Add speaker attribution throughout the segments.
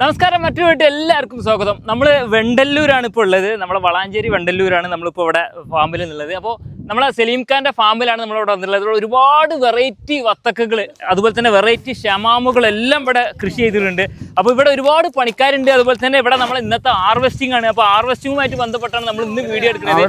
Speaker 1: നമസ്കാരം മറ്റു വീട്ടിൽ എല്ലാവർക്കും സ്വാഗതം. നമ്മൾ വെണ്ടല്ലൂരാണ് ഇപ്പോൾ ഉള്ളത്. നമ്മളെ വളാഞ്ചേരി വെണ്ടല്ലൂരാണ് നമ്മളിപ്പോൾ ഇവിടെ ഫാമിൽ നിന്നുള്ളത്. അപ്പോൾ നമ്മളെ സലീം ഖാന്റെ ഫാമിലാണ് നമ്മളിവിടെ വന്നിട്ടുള്ളത്. ഒരുപാട് വെറൈറ്റി വത്തക്കകൾ അതുപോലെ തന്നെ വെറൈറ്റി ഷമാമുകളെല്ലാം ഇവിടെ കൃഷി ചെയ്തിട്ടുണ്ട്. അപ്പോൾ ഇവിടെ ഒരുപാട് പണിക്കാരുണ്ട്. അതുപോലെ തന്നെ ഇവിടെ നമ്മൾ ഇന്നത്തെ ഹാർവെസ്റ്റിംഗ് ആണ്. അപ്പോൾ ഹാർവെസ്റ്റിംഗുമായിട്ട് ബന്ധപ്പെട്ടാണ് നമ്മൾ ഇന്ന് വീഡിയോ എടുക്കുന്നത്.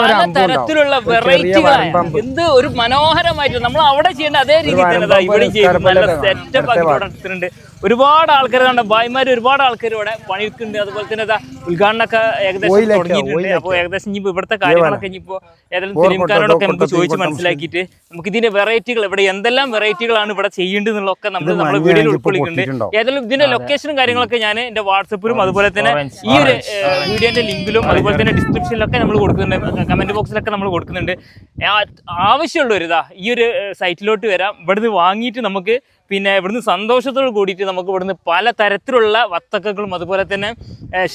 Speaker 1: പല. തരത്തിലുള്ള വെറൈറ്റികളായ എന്ത് ഒരു മനോഹരമായിട്ട് നമ്മൾ അവിടെ ചെയ്യേണ്ട അതേ രീതിയിൽ തന്നെ ഇവിടെ ചെയ്യുന്നത് നല്ല സെറ്റപ്പ് ആക്കി ഇവിടെ എടുത്തിട്ടുണ്ട് ഒരുപാട് ആൾക്കാർ കണ്ട ഭായിമാർ ഒരുപാട് ആൾക്കാർ ഇവിടെ പണിയെടുക്കുന്നുണ്ട്. അതുപോലെ തന്നെ ഇതാ ഉദ്ഘാടനമൊക്കെ ഏകദേശം തുടങ്ങിയിട്ടുണ്ട്. അപ്പോൾ ഏകദേശം ഇനിയിപ്പോൾ ഇവിടുത്തെ കാര്യങ്ങളൊക്കെ ഇനിയിപ്പോൾ ഏതെങ്കിലും ഫിലിംകാരോടൊക്കെ നമുക്ക് ചോദിച്ച് മനസ്സിലാക്കിയിട്ട് നമുക്ക് ഇതിന്റെ വെറൈറ്റികൾ ഇവിടെ എന്തെല്ലാം വെറൈറ്റികളാണ് ഇവിടെ ചെയ്യേണ്ടത് എന്നുള്ളതൊക്കെ നമ്മൾ നമ്മുടെ വീഡിയോയിൽ ഉൾക്കൊള്ളിക്കുന്നുണ്ട്. ഏതെങ്കിലും ഇതിന്റെ ലൊക്കേഷനും കാര്യങ്ങളൊക്കെ ഞാൻ എന്റെ വാട്സപ്പിലും അതുപോലെ തന്നെ ഈ ഒരു വീഡിയോന്റെ ലിങ്കിലും അതുപോലെ തന്നെ ഡിസ്ക്രിപ്ഷനിലൊക്കെ നമ്മൾ കൊടുക്കുന്നുണ്ട്. കമന്റ് ബോക്സിലൊക്കെ നമ്മൾ കൊടുക്കുന്നുണ്ട്. ആവശ്യമുള്ളവരിതാ ഈ ഒരു സൈറ്റിലോട്ട് വരാം. ഇവിടുന്ന് വാങ്ങിയിട്ട് നമുക്ക് പിന്നെ ഇവിടുന്ന് സന്തോഷത്തോട് കൂടിയിട്ട് നമുക്ക് ഇവിടുന്ന് പല തരത്തിലുള്ള വത്തക്കകളും അതുപോലെ തന്നെ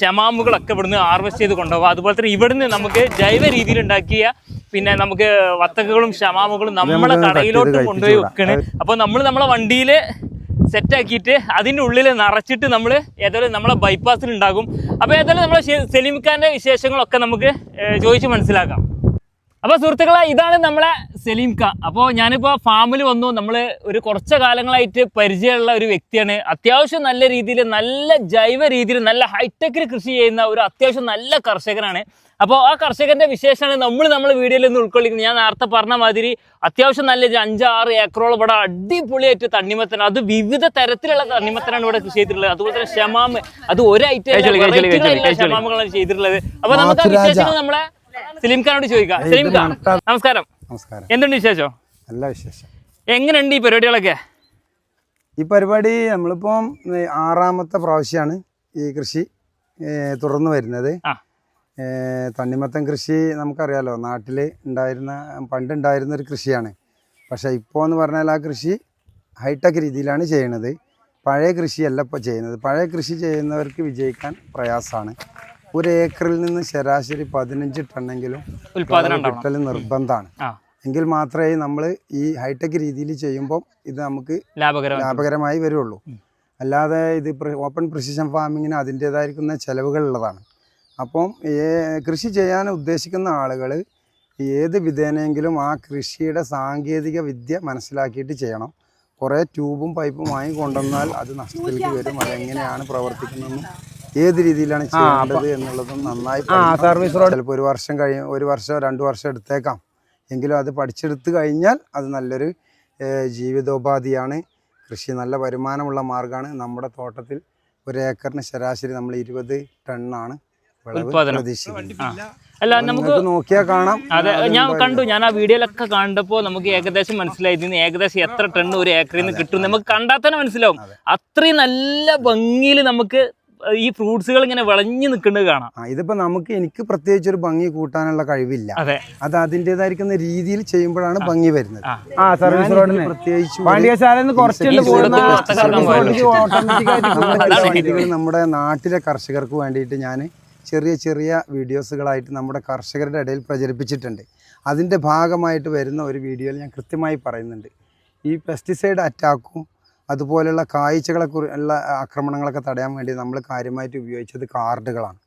Speaker 1: ശമാമുകളൊക്കെ ഷമാമുകളൊക്കെ ഇവിടുന്ന് ഹാർവെസ്റ്റ് ചെയ്ത് കൊണ്ടുപോകാം. അതുപോലെ തന്നെ ഇവിടുന്ന് നമുക്ക് ജൈവ രീതിയിൽ ഉണ്ടാക്കിയ പിന്നെ നമുക്ക് വത്തക്കകളും ഷമാമുകളും നമ്മളെ കടയിലോട്ട് കൊണ്ടുപോയി വെക്കണ്. അപ്പോൾ നമ്മൾ നമ്മളെ വണ്ടിയിൽ സെറ്റാക്കിയിട്ട് അതിന്റെ ഉള്ളിൽ നിറച്ചിട്ട് നമ്മൾ ഏതായാലും നമ്മളെ ബൈപ്പാസിൽ ഉണ്ടാകും. അപ്പോൾ ഏതായാലും നമ്മളെ സെലിമിക്കാന്റെ സലീം വിശേഷങ്ങളൊക്കെ നമുക്ക് ചോദിച്ച് മനസ്സിലാക്കാം. അപ്പോൾ സുഹൃത്തുക്കളെ ഇതാണ് നമ്മളെ സലീം ഖാൻ അപ്പോൾ ഞാനിപ്പോൾ ഫാമിൽ വന്നു. നമ്മൾ ഒരു കുറച്ച് കാലങ്ങളായിട്ട് പരിചയമുള്ള ഒരു വ്യക്തിയാണ്. അത്യാവശ്യം നല്ല രീതിയിൽ നല്ല ജൈവ രീതിയിൽ നല്ല ഹൈടെക്കിൽ കൃഷി ചെയ്യുന്ന ഒരു അത്യാവശ്യം നല്ല കർഷകനാണ്. അപ്പോൾ ആ കർഷകന്റെ വിശേഷമാണ് നമ്മൾ നമ്മൾ വീഡിയോയിൽ നിന്ന് ഉൾക്കൊള്ളിക്കുന്നത്. ഞാൻ നേരത്തെ പറഞ്ഞ മാതിരി അത്യാവശ്യം നല്ല ഒരു അഞ്ചാറ് ഏക്കറോളം ഇവിടെ അടിപൊളിയായിട്ട് തണ്ണിമത്തൻ അത് വിവിധ തരത്തിലുള്ള തണ്ണിമത്തനാണ് ഇവിടെ കൃഷി ചെയ്തിട്ടുള്ളത്. അതുപോലെ തന്നെ ഷമാമ്. അത് ഒരു ഐറ്റം ഷമാമുകളാണ് ചെയ്തിട്ടുള്ളത്. അപ്പോൾ നമുക്ക് ആ. വിശേഷങ്ങൾ നമ്മളെ സലീം ഖാനോട് ചോദിക്കാം. സലീം ഖാൻ നമസ്കാരം.
Speaker 2: നമസ്കാരം.
Speaker 1: എന്തുണ്ട് വിശേഷം?
Speaker 2: നല്ല വിശേഷം.
Speaker 1: എങ്ങനെയുണ്ട് ഈ പരിപാടികളൊക്കെ?
Speaker 2: ഈ പരിപാടി നമ്മളിപ്പം ആറാമത്തെ പ്രാവശ്യമാണ് ഈ കൃഷി തുടർന്ന് വരുന്നത്. തണ്ണിമത്തൻ കൃഷി നമുക്കറിയാലോ നാട്ടിൽ ഉണ്ടായിരുന്ന പണ്ടുണ്ടായിരുന്ന ഒരു കൃഷിയാണ്. പക്ഷേ ഇപ്പോൾ എന്ന് പറഞ്ഞാൽ ആ കൃഷി ഹൈടെക് രീതിയിലാണ് ചെയ്യണത് പഴയ കൃഷിയല്ല ഇപ്പോൾ ചെയ്യുന്നത്. പഴയ കൃഷി ചെയ്യുന്നവർക്ക് വിജയിക്കാൻ പ്രയാസമാണ്. ഒരു ഏക്കറിൽ നിന്ന് ശരാശരി പതിനഞ്ച് ടണ്ണെങ്കിലും
Speaker 1: ഉൽപാദനം
Speaker 2: കിട്ടൽ നിർബന്ധമാണ്. എങ്കിൽ മാത്രമേ നമ്മൾ ഈ ഹൈടെക് രീതിയിൽ ചെയ്യുമ്പോൾ ഇത് നമുക്ക് ലാഭകരമായി വരുള്ളൂ. അല്ലാതെ ഇത് ഓപ്പൺ പ്രിസിഷൻ ഫാമിങ്ങിന് അതിന്റേതായിരിക്കുന്ന ചിലവുകളുള്ളതാണ് അപ്പം കൃഷി ചെയ്യാൻ ഉദ്ദേശിക്കുന്ന ആളുകൾ ഏത് വിധേനയെങ്കിലും ആ കൃഷിയുടെ സാങ്കേതിക വിദ്യ മനസ്സിലാക്കിയിട്ട് ചെയ്യണം. കുറേ ട്യൂബും പൈപ്പും വാങ്ങി കൊണ്ടുവന്നാൽ അത് നഷ്ടത്തിലേക്ക് വരും. അതെങ്ങനെയാണ് പ്രവർത്തിക്കുന്നതെന്നും ഏത് രീതിയിലാണ് ചെയ്യേണ്ടത് എന്നുള്ളതും നന്നായി സർവീസ് റോഡ് ചിലപ്പോൾ ഒരു വർഷം കഴിയും ഒരു വർഷം രണ്ട് വർഷം എടുത്തേക്കാം. എങ്കിലും അത് പഠിച്ചെടുത്ത് കഴിഞ്ഞാൽ അത് നല്ലൊരു ജീവിതോപാധിയാണ്. കൃഷി നല്ല വരുമാനമുള്ള മാർഗമാണ്. നമ്മുടെ തോട്ടത്തിൽ ഒരു ഏക്കറിന് ശരാശരി നമ്മൾ ഇരുപത് ടണ്ണാണ്
Speaker 1: അല്ല നമുക്ക്
Speaker 2: നോക്കിയാൽ കാണാം.
Speaker 1: അതെ ഞാൻ കണ്ടു ഞാൻ ആ വീഡിയോയിലൊക്കെ കണ്ടപ്പോൾ നമുക്ക് ഏകദേശം മനസ്സിലായി. ഇതിന് ഏകദേശം എത്ര ടൺ ഒരു ഏക്കറിൽ നിന്ന് കിട്ടും നമുക്ക് കണ്ടാൽ തന്നെ മനസ്സിലാവും. അത്രയും നല്ല ഭംഗിയിൽ നമുക്ക് ഈ ഫ്രൂട്ട്സുകൾ ഇങ്ങനെ വിളഞ്ഞു നിൽക്കുന്നത് കാണാം.
Speaker 2: ഇതിപ്പോ നമുക്ക് എനിക്ക് പ്രത്യേകിച്ച് ഒരു ഭംഗി കൂട്ടാനുള്ള കഴിവില്ല.
Speaker 1: അതെ.
Speaker 2: അത് അതിന്റെതായിരിക്കുന്ന രീതിയിൽ ചെയ്യുമ്പോഴാണ് ഭംഗി വരുന്നത്.
Speaker 3: ആ. സർവീസ് റോഡിന്
Speaker 2: പ്രത്യേകിച്ച് നമ്മുടെ നാട്ടിലെ കർഷകർക്ക് വേണ്ടിയിട്ട് ഞാൻ ചെറിയ ചെറിയ വീഡിയോസുകളായിട്ട് നമ്മുടെ കർഷകരുടെ ഇടയിൽ പ്രചരിപ്പിച്ചിട്ടുണ്ട്. അതിന്റെ ഭാഗമായിട്ട് വരുന്ന ഒരു വീഡിയോയിൽ ഞാൻ കൃത്യമായി പറയുന്നുണ്ട്. ഈ പെസ്റ്റിസൈഡ് അറ്റാക്കും അതുപോലെയുള്ള കാഴ്ചകളെ ഉള്ള ആക്രമണങ്ങളൊക്കെ തടയാൻ വേണ്ടി നമ്മൾ കാര്യമായിട്ട് ഉപയോഗിച്ചത് കാർഡുകളാണ്.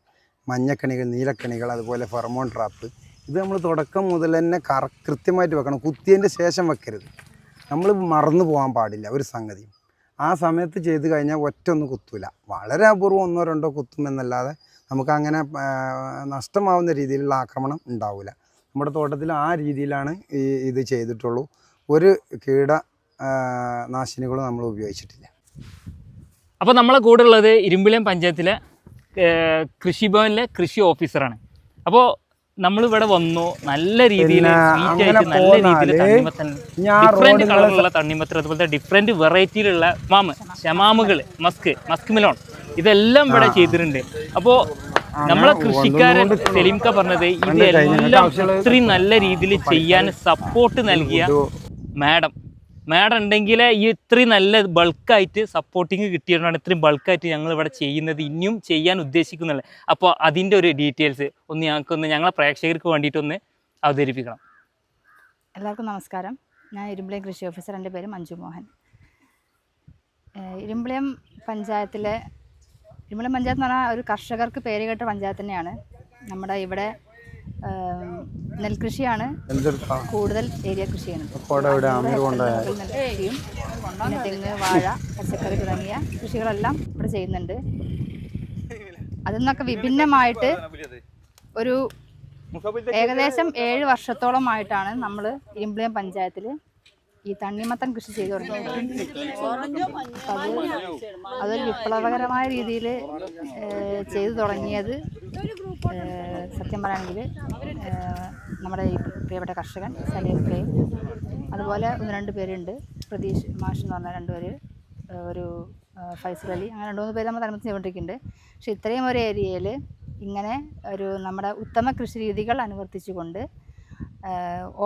Speaker 2: മഞ്ഞക്കണികൾ നീലക്കണികൾ അതുപോലെ ഫെർമോൺ ട്രാപ്പ്. ഇത് നമ്മൾ തുടക്കം മുതൽ തന്നെ കറ കൃത്യമായിട്ട് വെക്കണം. കുത്തിയതിന്റെ ശേഷം വെക്കരുത്. നമ്മൾ മറന്നു പോകാൻ പാടില്ല. ഒരു സംഗതി ആ സമയത്ത് ചെയ്ത് കഴിഞ്ഞാൽ ഒറ്റ ഒന്നും കുത്തൂല. വളരെ അപൂർവം ഒന്നോ രണ്ടോ കുത്തുമെന്നല്ലാതെ നമുക്കങ്ങനെ നഷ്ടമാവുന്ന രീതിയിലുള്ള ആക്രമണം ഉണ്ടാവില്ല. നമ്മുടെ തോട്ടത്തിൽ ആ രീതിയിലാണ് ഈ ഇത് ചെയ്തിട്ടുള്ളൂ. ഒരു കീട നാശിനികളും നമ്മൾ ഉപയോഗിച്ചിട്ടില്ല.
Speaker 1: അപ്പോൾ നമ്മളെ കൂടെ ഉള്ളത് ഇരുമ്പിളിയം പഞ്ചായത്തിലെ കൃഷി കൃഷിഭവനിലെ കൃഷി ഓഫീസറാണ്. അപ്പോൾ നമ്മളിവിടെ വന്നു നല്ല രീതിയിൽ നല്ല രീതിയിൽ കളറിലുള്ള തണ്ണിമത്തൻ അതുപോലെ ഡിഫറെന്റ് വെറൈറ്റിയിലുള്ള മാമ് ഷമാമുകൾ മസ്ക് മസ്ക് മിലോൺ ഇതെല്ലാം ഇവിടെ ചെയ്തിട്ടുണ്ട്. അപ്പോൾ നമ്മളെ കൃഷിക്കാരൻ സെലിംക പറഞ്ഞത് ഇതെല്ലാം ഇത്രയും നല്ല രീതിയിൽ ചെയ്യാൻ സപ്പോർട്ട് നൽകിയ മാഡം. മാഡം ഉണ്ടെങ്കിൽ ഈ ഇത്രയും നല്ല ബൾക്കായിട്ട് സപ്പോർട്ടിങ് കിട്ടിയതുകൊണ്ടാണ് ഇത്രയും ബൾക്കായിട്ട് ഞങ്ങൾ ഇവിടെ ചെയ്യുന്നത്. ഇനിയും ചെയ്യാൻ ഉദ്ദേശിക്കുന്നുള്ളത് അപ്പോൾ അതിന്റെ ഒരു ഡീറ്റെയിൽസ് ഒന്ന് ഞങ്ങൾക്കൊന്ന് ഞങ്ങളെ പ്രേക്ഷകർക്ക് വേണ്ടിയിട്ടൊന്ന് അവതരിപ്പിക്കണം.
Speaker 4: എല്ലാവർക്കും നമസ്കാരം. ഞാൻ ഇരുമ്പിളിയം കൃഷി ഓഫീസർ എന്റെ പേര് മഞ്ജു മോഹൻ ഇരുമ്പളയം പഞ്ചായത്തിലെ ഇരുമ്പളയം പഞ്ചായത്ത് എന്ന് പറഞ്ഞാൽ ഒരു കർഷകർക്ക് പേര് കേട്ട പഞ്ചായത്ത് തന്നെയാണ്. നമ്മുടെ ഇവിടെ നെൽകൃഷിയാണ്. കൂടുതൽ ഏരിയ
Speaker 2: കൃഷിയാണ്.
Speaker 4: നെൽകൃഷിയും പിന്നെ തെങ്ങ് വാഴ പച്ചക്കറി തുടങ്ങിയ കൃഷികളെല്ലാം ഇവിടെ ചെയ്യുന്നുണ്ട്. അതിൽ നിന്നൊക്കെ വിഭിന്നമായിട്ട് ഒരു ഏകദേശം ഏഴ് വർഷത്തോളമായിട്ടാണ് നമ്മൾ ഇരുമ്പിളിയം പഞ്ചായത്തിൽ ഈ തണ്ണിമത്തൻ കൃഷി ചെയ്തു തുടങ്ങിയത് അതൊരു വിപ്ലവകരമായ രീതിയിൽ ചെയ്തു തുടങ്ങിയത് സത്യം പറയുകയാണെങ്കിൽ നമ്മുടെ ഈ പ്രിയപ്പെട്ട കർഷകൻ സലീം കെയും അതുപോലെ ഒന്ന് രണ്ട് പേരുണ്ട്. പ്രതീഷ് മാഷ് എന്ന് പറഞ്ഞ രണ്ടുപേർ ഒരു ഫൈസൽ അലി അങ്ങനെ രണ്ട് മൂന്ന് പേര് നമ്മൾ തലമുറ ചെയ്തുകൊണ്ടിരിക്കുന്നുണ്ട്. പക്ഷെ ഇത്രയും ഒരു ഏരിയയിൽ ഇങ്ങനെ ഒരു നമ്മുടെ ഉത്തമ കൃഷി രീതികൾ അനുവർത്തിച്ചുകൊണ്ട്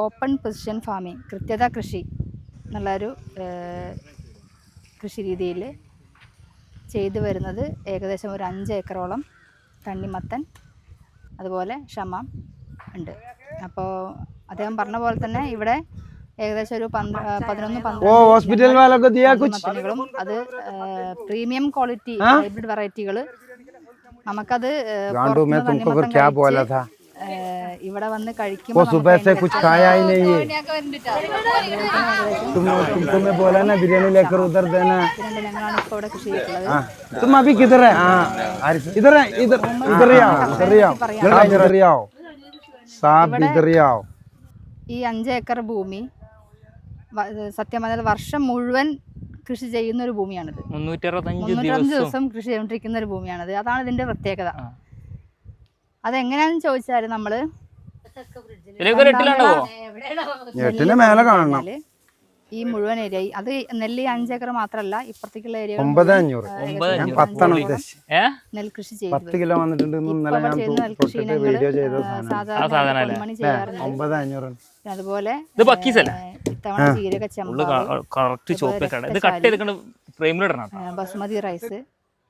Speaker 4: ഓപ്പൺ പൊസിഷൻ ഫാമിംഗ് കൃത്യത കൃഷി എന്നുള്ളൊരു കൃഷി രീതിയിൽ ചെയ്തു വരുന്നത് ഏകദേശം ഒരു അഞ്ച് ഏക്കറോളം തണ്ണിമത്തൻ അതുപോലെ ഷമം ഉണ്ട്. അപ്പോൾ അദ്ദേഹം പറഞ്ഞ പോലെ തന്നെ ഇവിടെ ഏകദേശം ഒരു പന്ത്ര പതിനൊന്ന് മത്തനുകളും അത് പ്രീമിയം ക്വാളിറ്റി ഹൈബ്രിഡ് വെറൈറ്റികൾ നമുക്കത് ഏഹ്,
Speaker 2: गांडू में
Speaker 4: പുറത്തുനിന്ന്
Speaker 2: तुमको फिर
Speaker 4: തണ്ണിമത്തൻ
Speaker 2: क्या
Speaker 4: കഴിച്ച്,
Speaker 2: बोला था
Speaker 4: ഏഹ്, ഇവിടെ വന്ന്
Speaker 2: वो
Speaker 4: കഴിക്കുമ്പോൾ
Speaker 2: सुबह से कुछ खाया ही नहीं है तुम तुमको मैं बोला ना बिरयानी लेकर उधर देना
Speaker 4: ഞങ്ങളാണ് ഇപ്പോൾ ഇവിടെ കൃഷി ചെയ്തിട്ടുള്ളത്
Speaker 2: हाँ तुम अभी किधर है हाँ इधर है इधर इधर ही आओ इधर ही आओ साहब इधर ही आओ साहब इधर ही आओ
Speaker 4: ഈ അഞ്ച് ഏക്കർ ഭൂമി വ- സത്യം പറഞ്ഞാൽ വർഷം മുഴുവൻ കൃഷി ചെയ്യുന്ന ഒരു ഭൂമിയാണിത്
Speaker 1: മുന്നൂറ്റി അറുപത്തഞ്ച്
Speaker 4: മുന്നൂറ്റഞ്ച്
Speaker 1: ദിവസം
Speaker 4: ദിവസം കൃഷി ചെയ്തുകൊണ്ടിരിക്കുന്ന ഒരു ഭൂമിയാണിത് അതാണ് ഇതിന്റെ പ്രത്യേകത
Speaker 1: ആ.
Speaker 4: അതെങ്ങനെയാണെന്ന് ചോദിച്ചാൽ നമ്മൾ
Speaker 2: എട്ടിന് മേലെ കാണണം.
Speaker 4: ഈ മുഴുവൻ ഏരിയ അത് നെല്ല് അഞ്ചേക്കർ മാത്രല്ല ഇപ്പുറത്തേക്കുള്ള ഏരിയ
Speaker 2: ഒമ്പത് അഞ്ഞൂറ്.
Speaker 4: നെൽകൃഷി ചെയ്തു
Speaker 2: പത്ത് കിലോ വന്നിട്ടുണ്ട് ഇന്നലെ ഞാൻ വീഡിയോ ചെയ്ത സാധനം.
Speaker 4: അതുപോലെ ഇത്തവണ ബസുമതി റൈസ്.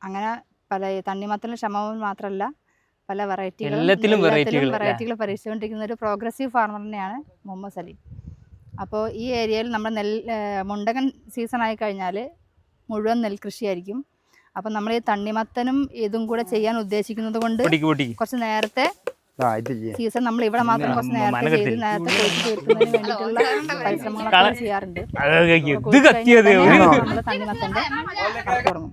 Speaker 4: അങ്ങനെ പല തണ്ണിമത്തനും ക്ഷമവും മാത്രമല്ല പല വെറൈറ്റികൾ
Speaker 1: എല്ലാത്തിലും
Speaker 4: വെറൈറ്റികൾ പരീക്ഷിച്ചുകൊണ്ടിരിക്കുന്ന ഒരു പ്രോഗ്രസീവ് ഫാർമർ തന്നെയാണ് മുഹമ്മദ് സലീം. അപ്പോൾ ഈ ഏരിയയിൽ നമ്മുടെ നെൽ മുണ്ടകൻ സീസൺ ആയി കഴിഞ്ഞാൽ മുഴുവൻ നെൽകൃഷിയായിരിക്കും. അപ്പം നമ്മൾ ഈ തണ്ണിമത്തനും ഇതും കൂടെ ചെയ്യാൻ ഉദ്ദേശിക്കുന്നത് കൊണ്ട് കുറച്ച് നേരത്തെ സീസൺ നമ്മൾ ഇവിടെ മാത്രം കുറച്ച് നേരത്തെ ചെയ്ത് നേരത്തെ തീർക്കുന്നതിന് വേണ്ടിയിട്ടുള്ള പരിശ്രമങ്ങളൊക്കെ ചെയ്യാറുണ്ട്. നമ്മൾ തണ്ണിമത്തന്റെ തുടങ്ങും.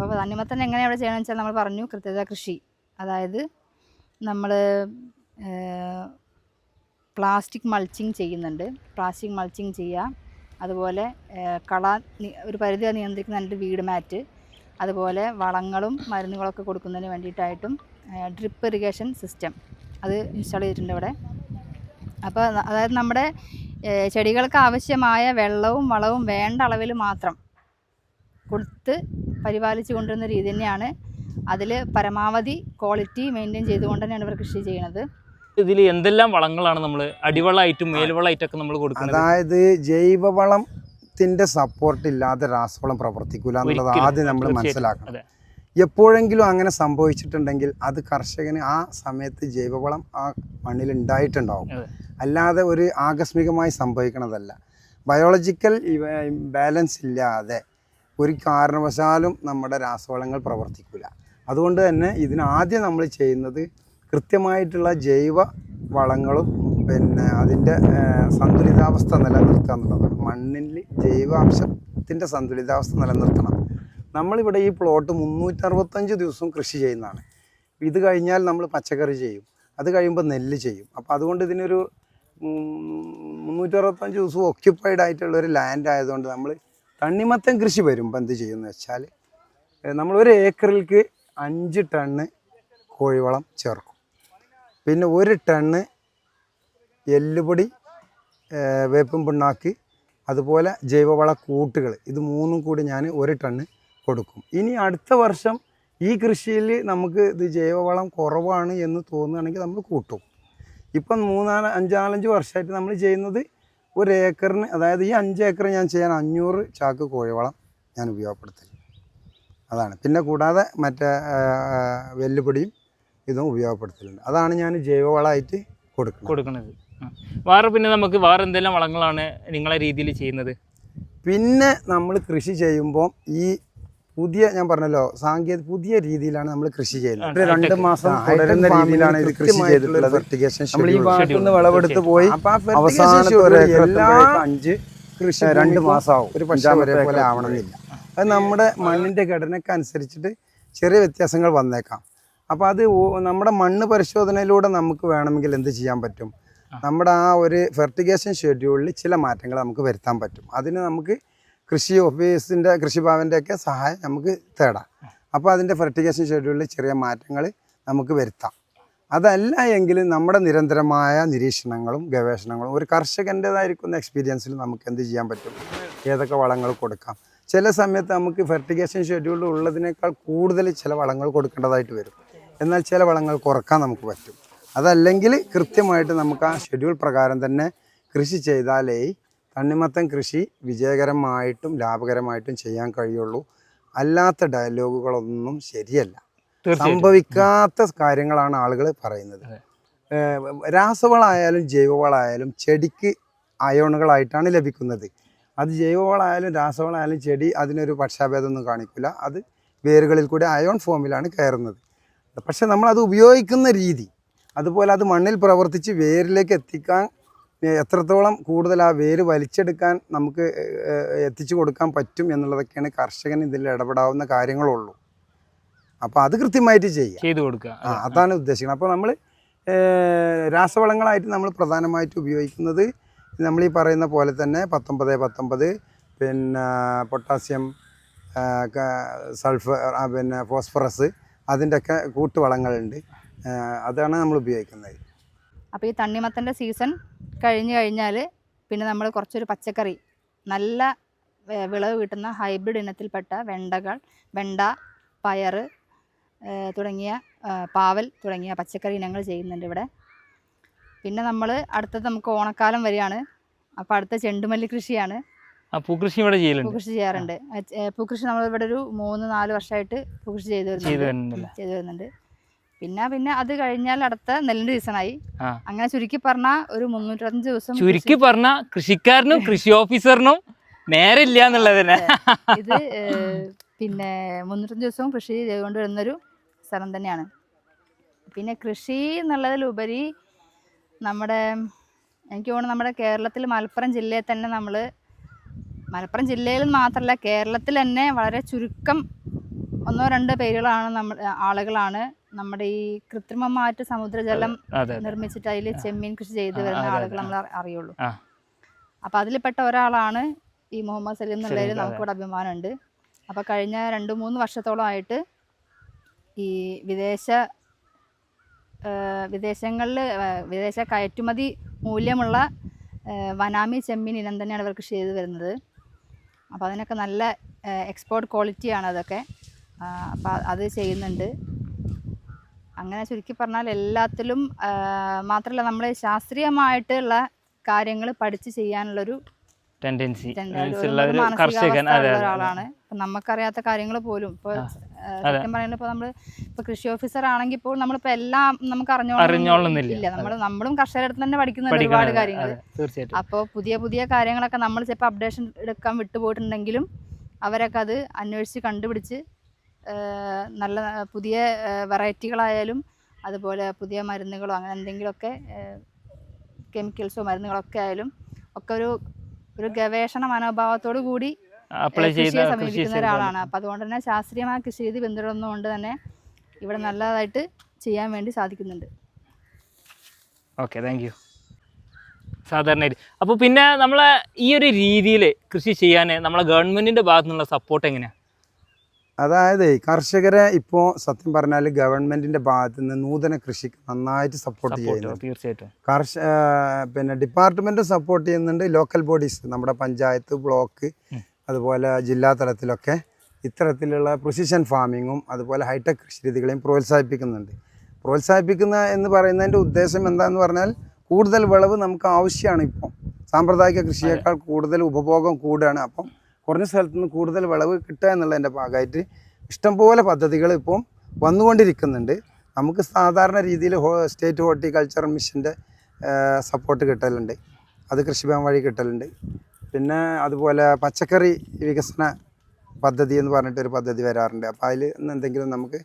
Speaker 4: അപ്പോൾ തണ്ണിമത്തൻ എങ്ങനെ ഇവിടെ ചെയ്യണമെന്ന് വെച്ചാൽ നമ്മൾ പറഞ്ഞു കൃത്യത കൃഷി. അതായത് നമ്മൾ പ്ലാസ്റ്റിക് മൾച്ചിങ് ചെയ്യുന്നുണ്ട്. പ്ലാസ്റ്റിക് മൾച്ചിങ് ചെയ്യുക. അതുപോലെ കള ഒരു പരിധി വരെ നിയന്ത്രിക്കുന്നുണ്ട് വീട് മാറ്റ്. അതുപോലെ വളങ്ങളും മരുന്നുകളൊക്കെ കൊടുക്കുന്നതിന് വേണ്ടിയിട്ടായിട്ടും ഡ്രിപ്പ് ഇറിഗേഷൻ സിസ്റ്റം അത് ഇൻസ്റ്റാൾ ചെയ്തിട്ടുണ്ട് ഇവിടെ. അപ്പോൾ അതായത് നമ്മുടെ ചെടികൾക്ക് ആവശ്യമായ വെള്ളവും വളവും വേണ്ട അളവിൽ മാത്രം കൊടുത്ത് പരിപാലിച്ച് കൊണ്ടുവരുന്ന രീതി തന്നെയാണ് അതിൽ പരമാവധി ക്വാളിറ്റി മെയിന്റെയിൻ ചെയ്തുകൊണ്ട് തന്നെയാണ് ഇവർ കൃഷി ചെയ്യുന്നത്.
Speaker 1: ഇതിൽ എന്തെല്ലാം വളങ്ങളാണ് നമ്മൾ അടിവളമായിട്ടും മേൽവളമായിട്ടൊക്കെ നമ്മൾ കൊടുക്കുന്നത്?
Speaker 2: അതായത് ജൈവവളത്തിന്റെ സപ്പോർട്ട് ഇല്ലാതെ രാസവളം പ്രവർത്തിക്കൂല എന്നുള്ളത് ആദ്യം നമ്മൾ. മനസ്സിലാക്കണം. എപ്പോഴെങ്കിലും അങ്ങനെ സംഭവിച്ചിട്ടുണ്ടെങ്കിൽ അത് കർഷകന് ആ സമയത്ത് ജൈവവളം ആ മണ്ണിൽ ഉണ്ടായിട്ടുണ്ടാവും. അല്ലാതെ ഒരു ആകസ്മികമായി സംഭവിക്കണതല്ല. ബയോളജിക്കൽ ബാലൻസ് ഇല്ലാതെ ഒരു കാരണവശാലും നമ്മുടെ രാസവളങ്ങൾ പ്രവർത്തിക്കില്ല അതുകൊണ്ട് തന്നെ ഇതിനാദ്യം നമ്മൾ ചെയ്യുന്നത് കൃത്യമായിട്ടുള്ള ജൈവ വളങ്ങളും പിന്നെ അതിന്റെ സന്തുലിതാവസ്ഥ നിലനിർത്തുക എന്നുള്ളത് മണ്ണിൽ ജൈവാംശത്തിന്റെ സന്തുലിതാവസ്ഥ നിലനിർത്തണം. നമ്മളിവിടെ ഈ പ്ലോട്ട് മുന്നൂറ്ററുപത്തഞ്ച് ദിവസം കൃഷി ചെയ്യുന്നതാണ്. ഇത് കഴിഞ്ഞാൽ നമ്മൾ പച്ചക്കറി ചെയ്യും. അത് കഴിയുമ്പോൾ നെല്ല് ചെയ്യും. അപ്പോൾ അതുകൊണ്ട് ഇതിനൊരു മുന്നൂറ്ററുപത്തഞ്ച് ദിവസം ഒക്യുപ്പൈഡ് ആയിട്ടുള്ള ഒരു ലാൻഡ് ആയതുകൊണ്ട് നമ്മൾ തണ്ണിമത്തൻ കൃഷി വരുമ്പോൾ എന്ത് ചെയ്യുമെന്ന് വെച്ചാൽ നമ്മൾ ഒരു ഏക്കറിലേക്ക് അഞ്ച് ടണ്ണ് കോഴിവളം ചേർക്കും. പിന്നെ ഒരു ടണ്ണ് എല്ലുപൊടി വേപ്പും പിണ്ണാക്കി അതുപോലെ ജൈവവള കൂട്ടുകൾ. ഇത് മൂന്നും കൂടി ഞാൻ ഒരു ടണ്ണ് കൊടുക്കും. ഇനി അടുത്ത വർഷം ഈ കൃഷിയിൽ നമുക്ക് ഇത് ജൈവവളം കുറവാണ് എന്ന് തോന്നുകയാണെങ്കിൽ നമ്മൾ കൂട്ടും. ഇപ്പം മൂന്നാൽ അഞ്ചാലഞ്ച് വർഷമായിട്ട് നമ്മൾ ചെയ്യുന്നത് ഒരു ഏക്കറിന് അതായത് ഈ അഞ്ച് ഏക്കർ ഞാൻ ചെയ്യാൻ അഞ്ഞൂറ് ചാക്ക് കോഴിവളം ഞാൻ ഉപയോഗപ്പെടുത്തൽ അതാണ്. പിന്നെ കൂടാതെ മറ്റേ വെല്ലുപൊടിയും ഇതും ഉപയോഗപ്പെടുത്തലുണ്ട്. അതാണ് ഞാൻ ജൈവവളമായിട്ട് കൊടുക്കുന്നത്.
Speaker 1: കൊടുക്കുന്നത്. വേറെ പിന്നെ നമുക്ക് വേറെ എന്തെല്ലാം വളങ്ങളാണ് നിങ്ങളെ രീതിയിൽ ചെയ്യുന്നത്?
Speaker 2: പിന്നെ നമ്മൾ കൃഷി ചെയ്യുമ്പോൾ ഈ പുതിയ ഞാൻ പറഞ്ഞല്ലോ സാങ്കേതിക പുതിയ രീതിയിലാണ് നമ്മൾ കൃഷി ചെയ്യുന്നത്. രണ്ട് മാസം തുടരുന്ന രീതിയിലാണ് ഇത് കൃഷി ചെയ്തിട്ടുള്ളത്. ഫെർട്ടിഗേഷൻ
Speaker 3: നമ്മൾ ഈ വിളവെടുത്ത് പോയി അവസാനം
Speaker 2: എല്ലാ
Speaker 3: അഞ്ച്
Speaker 2: കൃഷി
Speaker 3: രണ്ട് മാസമാവും.
Speaker 2: ഒരു
Speaker 3: ഏക്കർ
Speaker 2: പോലെ ആവണമെന്നില്ല. അത് നമ്മുടെ മണ്ണിന്റെ ഘടനയ്ക്ക് അനുസരിച്ചിട്ട് ചെറിയ വ്യത്യാസങ്ങൾ വന്നേക്കാം. അപ്പോൾ അത് നമ്മുടെ മണ്ണ് പരിശോധനയിലൂടെ നമുക്ക് വേണമെങ്കിൽ എന്ത് ചെയ്യാൻ പറ്റും? നമ്മുടെ ആ ഒരു ഫെർട്ടിഗേഷൻ ഷെഡ്യൂളിൽ ചില മാറ്റങ്ങൾ നമുക്ക് വരുത്താൻ പറ്റും. അതിന് നമുക്ക് കൃഷി ഓഫീസിന്റെ കൃഷിഭവന്റെ ഒക്കെ സഹായം നമുക്ക് തേടാം. അപ്പോൾ അതിന്റെ ഫെർട്ടിഗേഷൻ ഷെഡ്യൂളിൽ ചെറിയ മാറ്റങ്ങൾ നമുക്ക് വരുത്താം. അതല്ല എങ്കിൽ നമ്മുടെ നിരന്തരമായ നിരീക്ഷണങ്ങളും ഗവേഷണങ്ങളും ഒരു കർഷകന്റെതായിരിക്കുന്ന എക്സ്പീരിയൻസിൽ നമുക്ക് എന്ത് ചെയ്യാൻ പറ്റും? ഏതൊക്കെ വളങ്ങൾ കൊടുക്കാം? ചില സമയത്ത് നമുക്ക് ഫെർട്ടിഗേഷൻ ഷെഡ്യൂൾ ഉള്ളതിനേക്കാൾ കൂടുതൽ ചില വളങ്ങൾ കൊടുക്കേണ്ടതായിട്ട് വരും. എന്നാൽ ചില വളങ്ങൾ കുറയ്ക്കാൻ നമുക്ക് പറ്റും. അതല്ലെങ്കിൽ കൃത്യമായിട്ട് നമുക്ക് ആ ഷെഡ്യൂൾ പ്രകാരം തന്നെ കൃഷി ചെയ്താലേ തണ്ണിമത്തൻ കൃഷി വിജയകരമായിട്ടും ലാഭകരമായിട്ടും ചെയ്യാൻ കഴിയുള്ളൂ. അല്ലാത്ത ഡയലോഗുകളൊന്നും ശരിയല്ല. സംഭവിക്കാത്ത കാര്യങ്ങളാണ് ആളുകൾ പറയുന്നത്. രാസവളമായാലും ജൈവവളമായാലും ചെടിക്ക് അയോണുകളായിട്ടാണ് ലഭിക്കുന്നത്. അത് ജൈവവളമായാലും രാസവളമായാലും ചെടി അതിനൊരു പക്ഷാഭേദമൊന്നും കാണിക്കില്ല അത് വേരുകളിൽ കൂടി അയോൺ ഫോമിലാണ് കയറുന്നത്. പക്ഷെ നമ്മളത് ഉപയോഗിക്കുന്ന രീതി അതുപോലെ അത് മണ്ണിൽ പ്രവർത്തിച്ച് വേരിലേക്ക് എത്തിക്കാൻ എത്രത്തോളം കൂടുതൽ ആ വേര് വലിച്ചെടുക്കാൻ നമുക്ക് എത്തിച്ചു കൊടുക്കാൻ പറ്റും എന്നുള്ളതൊക്കെയാണ് കർഷകൻ ഇതിൽ ഇടപെടാവുന്ന കാര്യങ്ങളുള്ളൂ. അപ്പോൾ അത് കൃത്യമായിട്ട് ചെയ്യുക.
Speaker 1: ചെയ്തു കൊടുക്കുക.
Speaker 2: അതാണ് ഉദ്ദേശിക്കുന്നത്. അപ്പോൾ നമ്മൾ രാസവളങ്ങളായിട്ട് നമ്മൾ പ്രധാനമായിട്ട് ഉപയോഗിക്കുന്നത് നമ്മൾ ഈ പറയുന്ന പോലെ തന്നെ പത്തൊമ്പത് പത്തൊമ്പത് പിന്നെ പൊട്ടാസ്യം സൾഫർ പിന്നെ ഫോസ്ഫറസ് അതിന്റെയൊക്കെ കൂട്ടുവളങ്ങളുണ്ട്. അതാണ് നമ്മൾ ഉപയോഗിക്കുന്നത്.
Speaker 4: അപ്പോൾ ഈ തണ്ണിമത്തന്റെ സീസൺ കഴിഞ്ഞ് കഴിഞ്ഞാൽ പിന്നെ നമ്മൾ കുറച്ചൊരു പച്ചക്കറി നല്ല വിളവ് കിട്ടുന്ന ഹൈബ്രിഡ് ഇനത്തിൽപ്പെട്ട വെണ്ടകൾ വെണ്ട പയർ തുടങ്ങിയ പാവൽ തുടങ്ങിയ പച്ചക്കറി ഇനങ്ങൾ ചെയ്യുന്നുണ്ട് ഇവിടെ. പിന്നെ നമ്മൾ അടുത്തത് നമുക്ക് ഓണക്കാലം വരികയാണ് അപ്പോൾ അടുത്ത ചെണ്ടുമല്ലി കൃഷിയാണ്.
Speaker 1: പൂക്കൃഷി ഇവിടെ ചെയ്യലുണ്ട്.
Speaker 4: പൂക്കൃഷി ചെയ്യാറുണ്ട്. പൂക്കൃഷി നമ്മൾ ഇവിടെ ഒരു മൂന്ന് നാല് വർഷമായിട്ട് പൂക്കൃഷി ചെയ്തു വരുന്നുണ്ട്. ചെയ്തു വരുന്നുണ്ട്. പിന്നെ പിന്നെ അത് കഴിഞ്ഞാൽ അടുത്ത നെല്ലിന്റെ സീസണായി.
Speaker 1: ആയി
Speaker 4: അങ്ങനെ ചുരുക്കി പറഞ്ഞാൽ ഒരു മുന്നൂറ്റഞ്ച് ദിവസം
Speaker 1: ചുരുക്കി പറഞ്ഞ കൃഷിക്കാരനും കൃഷി ഓഫീസറിനും നേരെ എന്നുള്ളത് തന്നെ
Speaker 4: ഇത് പിന്നെ മുന്നൂറ്റഞ്ച് ദിവസവും കൃഷി ചെയ്തുകൊണ്ട് വരുന്നൊരു സ്ഥലം തന്നെയാണ്. പിന്നെ കൃഷി എന്നുള്ളതിലുപരി നമ്മുടെ എനിക്ക് തോന്നുന്നു നമ്മുടെ കേരളത്തിൽ മലപ്പുറം ജില്ലയിൽ തന്നെ നമ്മൾ മലപ്പുറം ജില്ലയിൽ മാത്രമല്ല കേരളത്തിൽ തന്നെ വളരെ ചുരുക്കം ഒന്നോ രണ്ടോ പേരുകളാണ് നമ്മൾ ആളുകളാണ് നമ്മുടെ ഈ കൃത്രിമമായിട്ട് സമുദ്രജലം നിർമ്മിച്ചിട്ട് അതിൽ ചെമ്മീൻ കൃഷി ചെയ്ത് വരുന്ന ആളുകൾ നമ്മൾ അറി- അറിയുള്ളൂ. അപ്പം അതിൽപ്പെട്ട ഒരാളാണ് ഈ മുഹമ്മദ് സലീം എന്നുള്ളതിൽ. നമുക്കിവിടെ അഭിമാനമുണ്ട്. അപ്പോൾ കഴിഞ്ഞ രണ്ട് മൂന്ന് വർഷത്തോളമായിട്ട് ഈ വിദേശ വിദേശങ്ങളിൽ വിദേശ കയറ്റുമതി മൂല്യമുള്ള വനാമി ചെമ്മീൻ ഇനം തന്നെയാണ് ഇവർ കൃഷി ചെയ്ത് വരുന്നത്. അപ്പോൾ അതിനൊക്കെ നല്ല എക്സ്പോർട്ട് ക്വാളിറ്റിയാണ് അതൊക്കെ. അപ്പോൾ അത് ചെയ്യുന്നുണ്ട്. അങ്ങനെ ചുരുക്കി പറഞ്ഞാൽ എല്ലാത്തിലും മാത്രമല്ല നമ്മൾ ശാസ്ത്രീയമായിട്ടുള്ള കാര്യങ്ങൾ പഠിച്ച് ചെയ്യാനുള്ളൊരു
Speaker 1: ടെൻഡൻസി കർഷകൻ.
Speaker 4: ഒരാളാണ്. നമുക്കറിയാത്ത കാര്യങ്ങൾ പോലും. ഇപ്പോൾ സത്യം പറയുന്നത് ഇപ്പോൾ നമ്മൾ ഇപ്പോൾ കൃഷി ഓഫീസർ ആണെങ്കിൽ ഇപ്പോൾ നമ്മളിപ്പോൾ എല്ലാം നമുക്ക് അറിഞ്ഞോളും
Speaker 1: അറിഞ്ഞോളണമെന്നില്ല.
Speaker 4: ഇല്ല നമ്മൾ നമ്മളും കർഷകരുടെ അടുത്ത് തന്നെ പഠിക്കുന്നുണ്ട് ഒരുപാട് കാര്യങ്ങൾ അപ്പോൾ പുതിയ പുതിയ കാര്യങ്ങളൊക്കെ നമ്മൾ ചിലപ്പോൾ അപ്ഡേഷൻ എടുക്കാൻ വിട്ടുപോയിട്ടുണ്ടെങ്കിലും അവരൊക്കെ അത് അന്വേഷിച്ച് കണ്ടുപിടിച്ച് നല്ല പുതിയ വെറൈറ്റികളായാലും അതുപോലെ പുതിയ മരുന്നുകളോ അങ്ങനെ എന്തെങ്കിലുമൊക്കെ കെമിക്കൽസോ മരുന്നുകളൊക്കെ ആയാലും ഒക്കെ ഒരു ഒരു ഗവേഷണ മനോഭാവത്തോടു കൂടി
Speaker 1: അപ്ലൈ ചെയ്ത
Speaker 4: സമീപിക്കുന്ന ഒരാളാണ്. അപ്പം അതുകൊണ്ട് തന്നെ ശാസ്ത്രീയമായ കൃഷി രീതി പിന്തുടർന്നുകൊണ്ട് തന്നെ ഇവിടെ നല്ലതായിട്ട് ചെയ്യാൻ വേണ്ടി സാധിക്കുന്നുണ്ട്.
Speaker 1: ഓക്കെ താങ്ക് യു സാധാരണ അപ്പോൾ പിന്നെ നമ്മളെ ഈ ഒരു രീതിയിൽ കൃഷി ചെയ്യാൻ നമ്മളെ ഗവൺമെന്റിന്റെ ഭാഗത്തു നിന്നുള്ള സപ്പോർട്ട് എങ്ങനെയാണ്
Speaker 2: അതായത് കർഷകരെ ഇപ്പോൾ സത്യം പറഞ്ഞാൽ ഗവൺമെന്റിന്റെ ഭാഗത്ത് നിന്ന് നൂതന കൃഷിക്ക് നന്നായിട്ട് സപ്പോർട്ട് ചെയ്യുന്നുണ്ട്.
Speaker 1: സപ്പോർട്ട് തീർച്ചയായിട്ടും.
Speaker 2: കർഷ പിന്നെ ഡിപ്പാർട്ട്മെന്റ് സപ്പോർട്ട് ചെയ്യുന്നുണ്ട്. ലോക്കൽ ബോഡീസ് നമ്മുടെ പഞ്ചായത്ത് ബ്ലോക്ക് അതുപോലെ ജില്ലാ തലത്തിലൊക്കെ ഇത്തരത്തിലുള്ള പ്രൊസിഷൻ ഫാമിങ്ങും അതുപോലെ ഹൈടെക് കൃഷി രീതികളെയും പ്രോത്സാഹിപ്പിക്കുന്നുണ്ട്. പ്രോത്സാഹിപ്പിക്കുന്ന എന്ന് പറയുന്നതിന്റെ ഉദ്ദേശം എന്താണെന്ന് പറഞ്ഞാൽ കൂടുതൽ വിളവ് നമുക്ക് ആവശ്യമാണ് ഇപ്പം. സാമ്പ്രദായിക കൃഷിയേക്കാൾ കൂടുതൽ ഉപഭോഗം കൂടുകയാണ്. അപ്പം കുറഞ്ഞ സ്ഥലത്ത് നിന്ന് കൂടുതൽ വിളവ് കിട്ടുക എന്നുള്ളതിന്റെ ഭാഗമായിട്ട് ഇഷ്ടംപോലെ പദ്ധതികൾ ഇപ്പം വന്നുകൊണ്ടിരിക്കുന്നുണ്ട്. നമുക്ക് സാധാരണ രീതിയിൽ സ്റ്റേറ്റ് ഹോർട്ടിക്കൾച്ചർ മിഷന്റെ സപ്പോർട്ട് കിട്ടലുണ്ട്. അത് കൃഷിഭവൻ വഴി കിട്ടലുണ്ട്. പിന്നെ അതുപോലെ പച്ചക്കറി വികസന പദ്ധതി എന്ന് പറഞ്ഞിട്ടൊരു പദ്ധതി വരാറുണ്ട്. അപ്പോൾ അതിൽ എന്തെങ്കിലും നമുക്ക്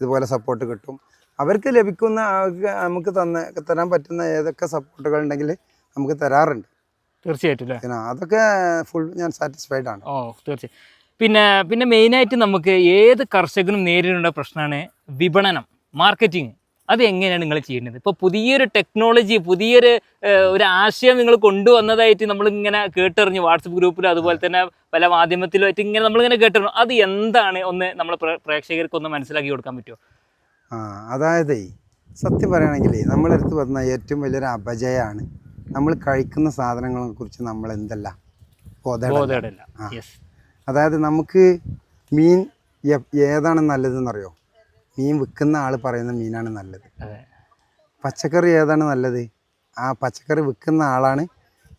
Speaker 2: ഇതുപോലെ സപ്പോർട്ട് കിട്ടും. അവർക്ക് ലഭിക്കുന്ന നമുക്ക് തന്ന തരാൻ പറ്റുന്ന ഏതൊക്കെ സപ്പോർട്ടുകൾ ഉണ്ടെങ്കിൽ നമുക്ക് തരാറുണ്ട്.
Speaker 1: തീർച്ചയായിട്ടും
Speaker 2: അതൊക്കെ ഫുൾ ഞാൻ സാറ്റിസ്ഫൈഡ് ആണ്.
Speaker 1: ഓ തീർച്ചയായും. പിന്നെ പിന്നെ മെയിനായിട്ട് നമുക്ക് ഏത് കർഷകനും നേരിടേണ്ട പ്രശ്നമാണ് വിപണനം മാർക്കറ്റിംഗ് അത് എങ്ങനെയാണ് നിങ്ങൾ ചെയ്യുന്നത് ഇപ്പോൾ പുതിയൊരു ടെക്നോളജി പുതിയൊരു ഒരു ആശയം നിങ്ങൾ കൊണ്ടുവന്നതായിട്ട് നമ്മൾ ഇങ്ങനെ കേട്ടറിഞ്ഞു വാട്സപ്പ് ഗ്രൂപ്പിലും അതുപോലെ തന്നെ പല മാധ്യമത്തിലും ആയിട്ട് ഇങ്ങനെ നമ്മളിങ്ങനെ കേട്ടറിഞ്ഞു. അത് എന്താണ്? ഒന്ന് നമ്മൾ പ്രേ- പ്രേക്ഷകർക്ക് ഒന്ന് മനസ്സിലാക്കി കൊടുക്കാൻ പറ്റുമോ?
Speaker 2: ആ അതായത് സത്യം പറയുകയാണെങ്കിൽ നമ്മളെടുത്ത് വന്ന ഏറ്റവും വലിയൊരു അപജയമാണ് നമ്മൾ കഴിക്കുന്ന സാധനങ്ങളെ കുറിച്ച് നമ്മൾ എന്തല്ല? അതായത് നമുക്ക് മീൻ ഏതാണ് നല്ലതെന്നറിയോ? മീൻ വിൽക്കുന്ന ആൾ പറയുന്ന മീനാണ് നല്ലത്. പച്ചക്കറി ഏതാണ് നല്ലത്? ആ പച്ചക്കറി വിൽക്കുന്ന ആളാണ്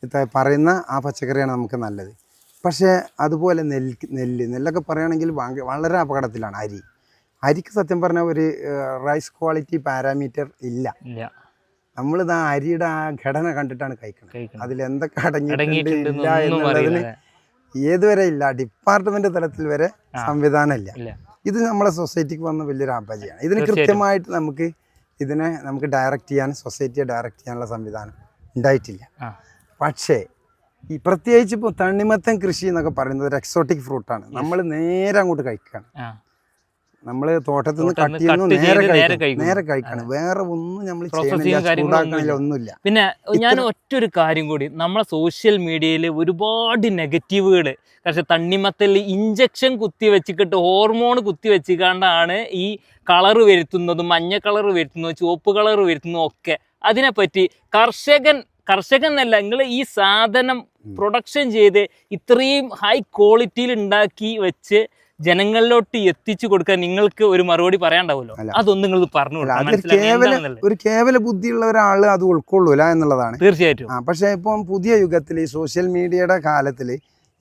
Speaker 2: ഇത് പറയുന്ന ആ പച്ചക്കറിയാണ് നമുക്ക് നല്ലത്. പക്ഷേ അതുപോലെ നെല്ല് നെല്ല് നെല്ലൊക്കെ പറയുകയാണെങ്കിൽ വളരെ അപകടത്തിലാണ് അരി. അരിക്ക് സത്യം പറഞ്ഞാൽ ഒരു റൈസ് ക്വാളിറ്റി പാരാമീറ്റർ ഇല്ല. നമ്മളിത് ആ അരിയുടെ ആ ഘടന കണ്ടിട്ടാണ് കഴിക്കുന്നത് അതിൽ എന്തൊക്കെ അടങ്ങിയിട്ടുണ്ട്
Speaker 1: അടങ്ങിയിട്ടുണ്ടെന്ന്
Speaker 2: ഇല്ല എന്നുള്ളതിന് ഏതുവരെ ഇല്ല. ഡിപ്പാർട്ട്മെന്റ് തലത്തിൽ വരെ സംവിധാനം ഇല്ല. ഇത് നമ്മളെ സൊസൈറ്റിക്ക് വന്ന വലിയൊരു അപജയാണ് ഇതിന്. കൃത്യമായിട്ട് നമുക്ക് ഇതിനെ നമുക്ക് ഡയറക്റ്റ് ചെയ്യാൻ സൊസൈറ്റിയെ ഡയറക്റ്റ് ചെയ്യാനുള്ള സംവിധാനം ഉണ്ടായിട്ടില്ല. പക്ഷേ ഈ പ്രത്യേകിച്ച് ഇപ്പോൾ തണ്ണിമത്തൻ കൃഷി എന്നൊക്കെ പറയുന്നത് ഒരു എക്സോട്ടിക് ഫ്രൂട്ടാണ് നമ്മൾ നേരെ അങ്ങോട്ട് കഴിക്കുകയാണ്. നമ്മൾ തോട്ടത്തിൽ നിന്ന് കട്ട് ചെയ്യുന്നു നേരെ
Speaker 1: നേരെ
Speaker 2: കഴിക്കണം
Speaker 1: കഴിക്കുന്നു.
Speaker 2: നേരെ കഴിക്കണം. വേറെ ഒന്നും നമ്മൾ ചെയ്യണില്ല. ഒന്നുമില്ല.
Speaker 1: പിന്നെ ഞാൻ ഒറ്റൊരു കാര്യം കൂടി. നമ്മളെ സോഷ്യൽ മീഡിയയിൽ ഒരുപാട് നെഗറ്റീവുകൾ പക്ഷെ തണ്ണിമത്തലിൽ ഇഞ്ചക്ഷൻ കുത്തി വെച്ചിട്ട് ഹോർമോൺ കുത്തി വെച്ചിക്കാണ്ടാണ് ഈ കളർ വരുത്തുന്നതും മഞ്ഞ കളർ വരുത്തുന്നതും ചുവപ്പ് കളർ വരുത്തുന്നതും ഒക്കെ. അതിനെപ്പറ്റി കർഷകൻ കർഷകൻ എന്നല്ല നിങ്ങൾ ഈ സാധനം പ്രൊഡക്ഷൻ ചെയ്ത് ഇത്രയും ഹൈ ക്വാളിറ്റിയിൽ ഉണ്ടാക്കി വെച്ച് ജനങ്ങളിലോട്ട് എത്തിച്ചു കൊടുക്കാൻ നിങ്ങൾക്ക് ഒരു മറുപടി പറയാണ്ടാവുമല്ലോ അതൊന്നും നിങ്ങൾ പറഞ്ഞു
Speaker 2: ഒരു കേവല ബുദ്ധിയുള്ള ഒരാൾ അത് ഉൾക്കൊള്ളൂല എന്നുള്ളതാണ്.
Speaker 1: തീർച്ചയായിട്ടും.
Speaker 2: പക്ഷെ ഇപ്പം പുതിയ യുഗത്തിൽ ഈ സോഷ്യൽ മീഡിയയുടെ കാലത്തിൽ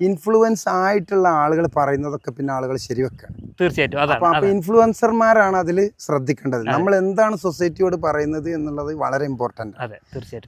Speaker 2: ഇൻഫ്ലുവൻസ് ആയിട്ടുള്ള ആളുകൾ പറയുന്നതൊക്കെ പിന്നെ ആളുകൾ ശരിവെക്കാണ്.
Speaker 1: തീർച്ചയായിട്ടും.
Speaker 2: അപ്പൊ ഇൻഫ്ലുവൻസർമാരാണ് അതിൽ ശ്രദ്ധിക്കേണ്ടത്. നമ്മൾ എന്താണ് സൊസൈറ്റിയോട് പറയുന്നത് എന്നുള്ളത് വളരെ
Speaker 1: ഇമ്പോർട്ടന്റ്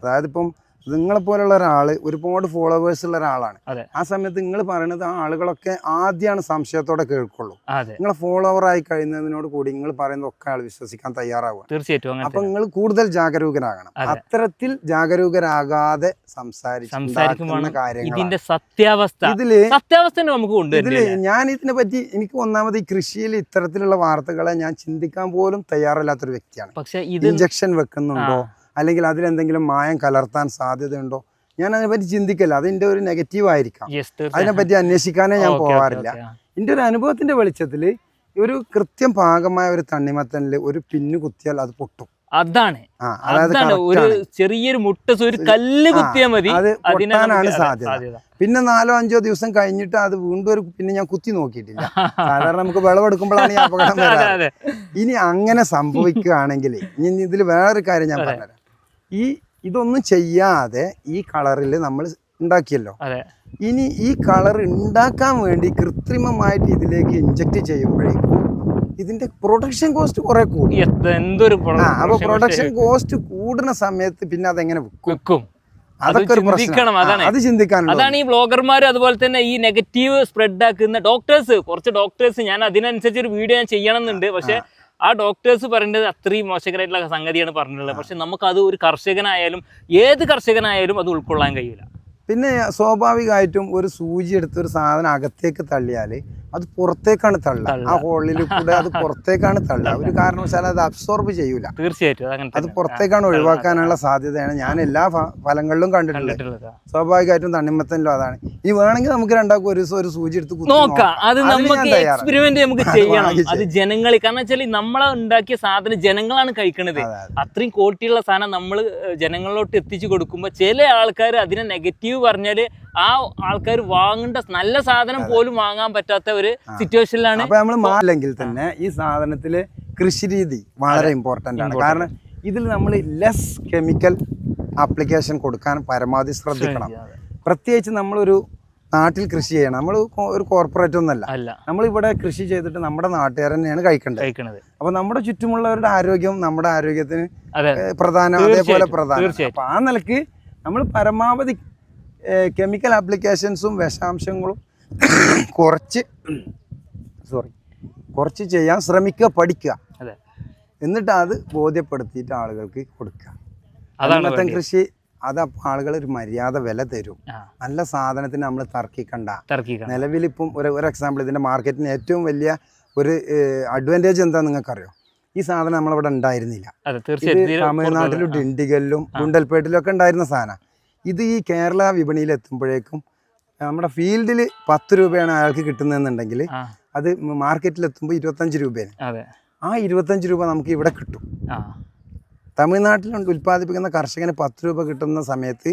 Speaker 2: അതായത് ഇപ്പം നിങ്ങളെ പോലുള്ള ഒരാൾ ഒരുപാട് ഫോളോവേഴ്സ് ഉള്ള ഒരാളാണ്. ആ സമയത്ത് നിങ്ങൾ പറയുന്നത് ആ ആളുകളൊക്കെ ആദ്യമാണ് സംശയത്തോടെ കേൾക്കുള്ളൂ.
Speaker 1: നിങ്ങളെ
Speaker 2: നിങ്ങൾ ഫോളോവർ ആയി കഴിയുന്നതിനോട് കൂടി നിങ്ങൾ പറയുന്നത് ഒക്കെ ആൾ വിശ്വസിക്കാൻ തയ്യാറാവുക
Speaker 1: തീർച്ചയായിട്ടും
Speaker 2: അപ്പൊ നിങ്ങൾ കൂടുതൽ ജാഗരൂകരാകണം.
Speaker 1: അതെ.
Speaker 2: അത്തരത്തിൽ ജാഗരൂകരാകാതെ
Speaker 1: സംസാരിക്കുന്ന
Speaker 2: കാര്യങ്ങൾ
Speaker 1: ഇതിന്റെ സത്യാവസ്ഥ.
Speaker 2: ഇതിൽ
Speaker 1: സത്യാവസ്ഥ നമുക്ക് ഇതിൽ
Speaker 2: ഞാൻ ഇതിനെ പറ്റി എനിക്ക് ഒന്നാമത് ഈ കൃഷിയിൽ ഇത്തരത്തിലുള്ള വാർത്തകളെ ഞാൻ ചിന്തിക്കാൻ പോലും തയ്യാറല്ലാത്തൊരു വ്യക്തിയാണ്.
Speaker 1: പക്ഷെ ഇത്
Speaker 2: ഇഞ്ചക്ഷൻ വെക്കുന്നുണ്ടോ? അല്ലെങ്കിൽ അതിലെന്തെങ്കിലും മായം കലർത്താൻ സാധ്യതയുണ്ടോ? ഞാൻ അതിനെപ്പറ്റി ചിന്തിക്കല്ല. അതിന്റെ ഒരു നെഗറ്റീവ് ആയിരിക്കാം. അതിനെപ്പറ്റി അന്വേഷിക്കാനേ ഞാൻ
Speaker 1: okay,
Speaker 2: എന്റെ ഒരു അനുഭവത്തിന്റെ വെളിച്ചത്തിൽ ഒരു കൃത്യം പാകമായ ഒരു തണ്ണിമത്തനിൽ ഒരു പിന്നു കുത്തിയാൽ അത് പൊട്ടും.
Speaker 1: അതാണ്. അതാണ്. ഒരു ചെറിയൊരു മുട്ട ഒരു കല്ല് കുത്തിയാൽ മതി.
Speaker 2: അത് പൊട്ടാനാണ് സാധ്യത. പിന്നെ നാലോ അഞ്ചോ ദിവസം കഴിഞ്ഞിട്ട് അത് വീണ്ടും ഒരു പിന്നെ ഞാൻ കുത്തി നോക്കിയിട്ടില്ല. സാധാരണ നമുക്ക് വിളവെടുക്കുമ്പോഴാണ് ഈ അപകടം ഇനി അങ്ങനെ സംഭവിക്കുകയാണെങ്കിൽ ഇനി ഇതിൽ വേറൊരു കാര്യം ഞാൻ
Speaker 1: പറഞ്ഞത്
Speaker 2: പറഞ്ഞുതരാം. ഈ ഇതൊന്നും ചെയ്യാതെ ഈ കളറിൽ നമ്മൾ ഉണ്ടാക്കിയല്ലോ.
Speaker 1: അതെ.
Speaker 2: ഇനി ഈ കളർ ഉണ്ടാക്കാൻ വേണ്ടി കൃത്രിമമായിട്ട് ഇതിലേക്ക് ഇഞ്ചക്ട് ചെയ്യുമ്പോഴേക്കും ഇതിന്റെ പ്രൊഡക്ഷൻ കോസ്റ്റ് കുറെ കൂടും.
Speaker 1: എന്തൊരു
Speaker 2: അപ്പൊ പ്രൊഡക്ഷൻ കോസ്റ്റ് കൂടുന്ന സമയത്ത് പിന്നെ അതെങ്ങനെ വിൽക്കും
Speaker 1: വെക്കും. അത് ചിന്തിക്കണം അതാണ്. ഈ ബ്ലോഗർമാർ അതുപോലെ തന്നെ ഈ നെഗറ്റീവ് സ്പ്രെഡ് ആക്കുന്ന ഡോക്ടേഴ്സ് കുറച്ച് ഡോക്ടേഴ്സ് ഞാൻ അതിനനുസരിച്ച് ഒരു വീഡിയോ ഞാൻ ചെയ്യണം എന്നുണ്ട് പക്ഷെ ആ ഡോക്ടേഴ്സ് പറയേണ്ടത് അത്രയും മോശകരമായിട്ടുള്ള സംഗതിയാണ് പറഞ്ഞിട്ടുള്ളത്. പക്ഷെ നമുക്കത് ഒരു കർഷകനായാലും ഏത് കർഷകനായാലും അത് ഉൾക്കൊള്ളാൻ കഴിയില്ല.
Speaker 2: പിന്നെ സ്വാഭാവികമായിട്ടും ഒരു സൂചി എടുത്ത് ഒരു സാധനം അകത്തേക്ക് തള്ളിയാൽ അത് പുറത്തേക്കാണ് തള്ളുക.
Speaker 1: തള്ളുക.
Speaker 2: ആ ഹോളിൽ കൂടെ അത് പുറത്തേക്കാണ് തള്ള ഒരു കാരണവശാലും അത് അബ്സോർബ് ചെയ്യൂല.
Speaker 1: തീർച്ചയായിട്ടും അത്
Speaker 2: പുറത്തേക്കാണ് ഒഴിവാക്കാനുള്ള സാധ്യതയാണ്. ഞാൻ എല്ലാ ഫലങ്ങളിലും
Speaker 1: കണ്ടിട്ടുണ്ട്.
Speaker 2: സ്വാഭാവികമായിട്ടും തണ്ണിമത്തനിലും അതാണ്. ഇനി വേണമെങ്കിൽ നമുക്ക് രണ്ടാക്കും ഒരു ദിവസം ഒരു സൂചി എടുത്ത്
Speaker 1: നോക്കാം. അത് നമുക്ക്. എക്സ്പെരിമെന്റ് നമുക്ക് ചെയ്യണം. അത് ജനങ്ങളിൽ കാരണം വെച്ചാൽ നമ്മളെ ഉണ്ടാക്കിയ സാധനം ജനങ്ങളാണ്
Speaker 2: അതെ.
Speaker 1: അത്രയും ക്വാളിറ്റിയുള്ള സാധനം നമ്മൾ ജനങ്ങളിലോട്ട് എത്തിച്ചു കൊടുക്കുമ്പോൾ ചില ആൾക്കാർ അതിനെ നെഗറ്റീവ് പറഞ്ഞാൽ ആ ആൾക്കാർ വാങ്ങേണ്ട നല്ല സാധനം പോലും വാങ്ങാൻ പറ്റാത്ത ഒരു സിറ്റുവേഷനിലാണ്
Speaker 2: അപ്പൊ നമ്മൾ മാറില്ലെങ്കിൽ തന്നെ ഈ സാധനത്തിൽ കൃഷി രീതി വളരെ ഇമ്പോർട്ടന്റ് ആണ്. കാരണം ഇതിൽ നമ്മൾ ലെസ് കെമിക്കൽ ആപ്ലിക്കേഷൻ കൊടുക്കാൻ പരമാവധി ശ്രദ്ധിക്കണം. പ്രത്യേകിച്ച് നമ്മളൊരു നാട്ടിൽ കൃഷി ചെയ്യണം. നമ്മൾ ഒരു കോർപ്പറേറ്റ് ഒന്നല്ല നമ്മളിവിടെ കൃഷി ചെയ്തിട്ട് നമ്മുടെ നാട്ടുകാർ തന്നെയാണ് കഴിക്കേണ്ടത്. അപ്പൊ നമ്മുടെ ചുറ്റുമുള്ളവരുടെ ആരോഗ്യം നമ്മുടെ ആരോഗ്യത്തിന് പ്രധാന അതേപോലെ പ്രധാനം. അപ്പൊ ആ നിലയ്ക്ക് നമ്മൾ പരമാവധി കെമിക്കൽ ആപ്ലിക്കേഷൻസും വിഷാംശങ്ങളും കുറച്ച് സോറി കുറച്ച് ചെയ്യാൻ ശ്രമിക്കുക പഠിക്കുക. എന്നിട്ട് അത് ബോധ്യപ്പെടുത്തിയിട്ട് ആളുകൾക്ക് കൊടുക്കുക.
Speaker 1: വേണ്ടത്.
Speaker 2: കൃഷി അത് ആളുകൾ ഒരു മര്യാദ വില തരും. നല്ല സാധനത്തിന് നമ്മൾ തർക്കിക്കണ്ട.
Speaker 1: നിലവിൽ
Speaker 2: ഇപ്പം ഒരു ഒരു എക്സാമ്പിൾ ഇതിന്റെ മാർക്കറ്റിന് ഏറ്റവും വലിയ ഒരു അഡ്വാന്റേജ് എന്താ നിങ്ങൾക്കറിയോ? ഈ സാധനം നമ്മളിവിടെ ഉണ്ടായിരുന്നില്ല. ഇത് തമിഴ്നാട്ടിലും ഡിണ്ടിഗലിലും ഗുണ്ടൽപേട്ടിലും ഒക്കെ ഉണ്ടായിരുന്ന സാധനം. ഇത് ഈ കേരള വിപണിയിൽ എത്തുമ്പോഴേക്കും നമ്മുടെ ഫീൽഡിൽ പത്ത് രൂപയാണ് അയാൾക്ക് കിട്ടുന്നതെന്നുണ്ടെങ്കിൽ അത് മാർക്കറ്റിൽ എത്തുമ്പോൾ ഇരുപത്തഞ്ച് രൂപയാണ്. ആ ഇരുപത്തഞ്ച് രൂപ നമുക്ക് ഇവിടെ കിട്ടും. തമിഴ്നാട്ടിൽ ഉൽപ്പാദിപ്പിക്കുന്ന കർഷകന് പത്ത് രൂപ കിട്ടുന്ന സമയത്ത്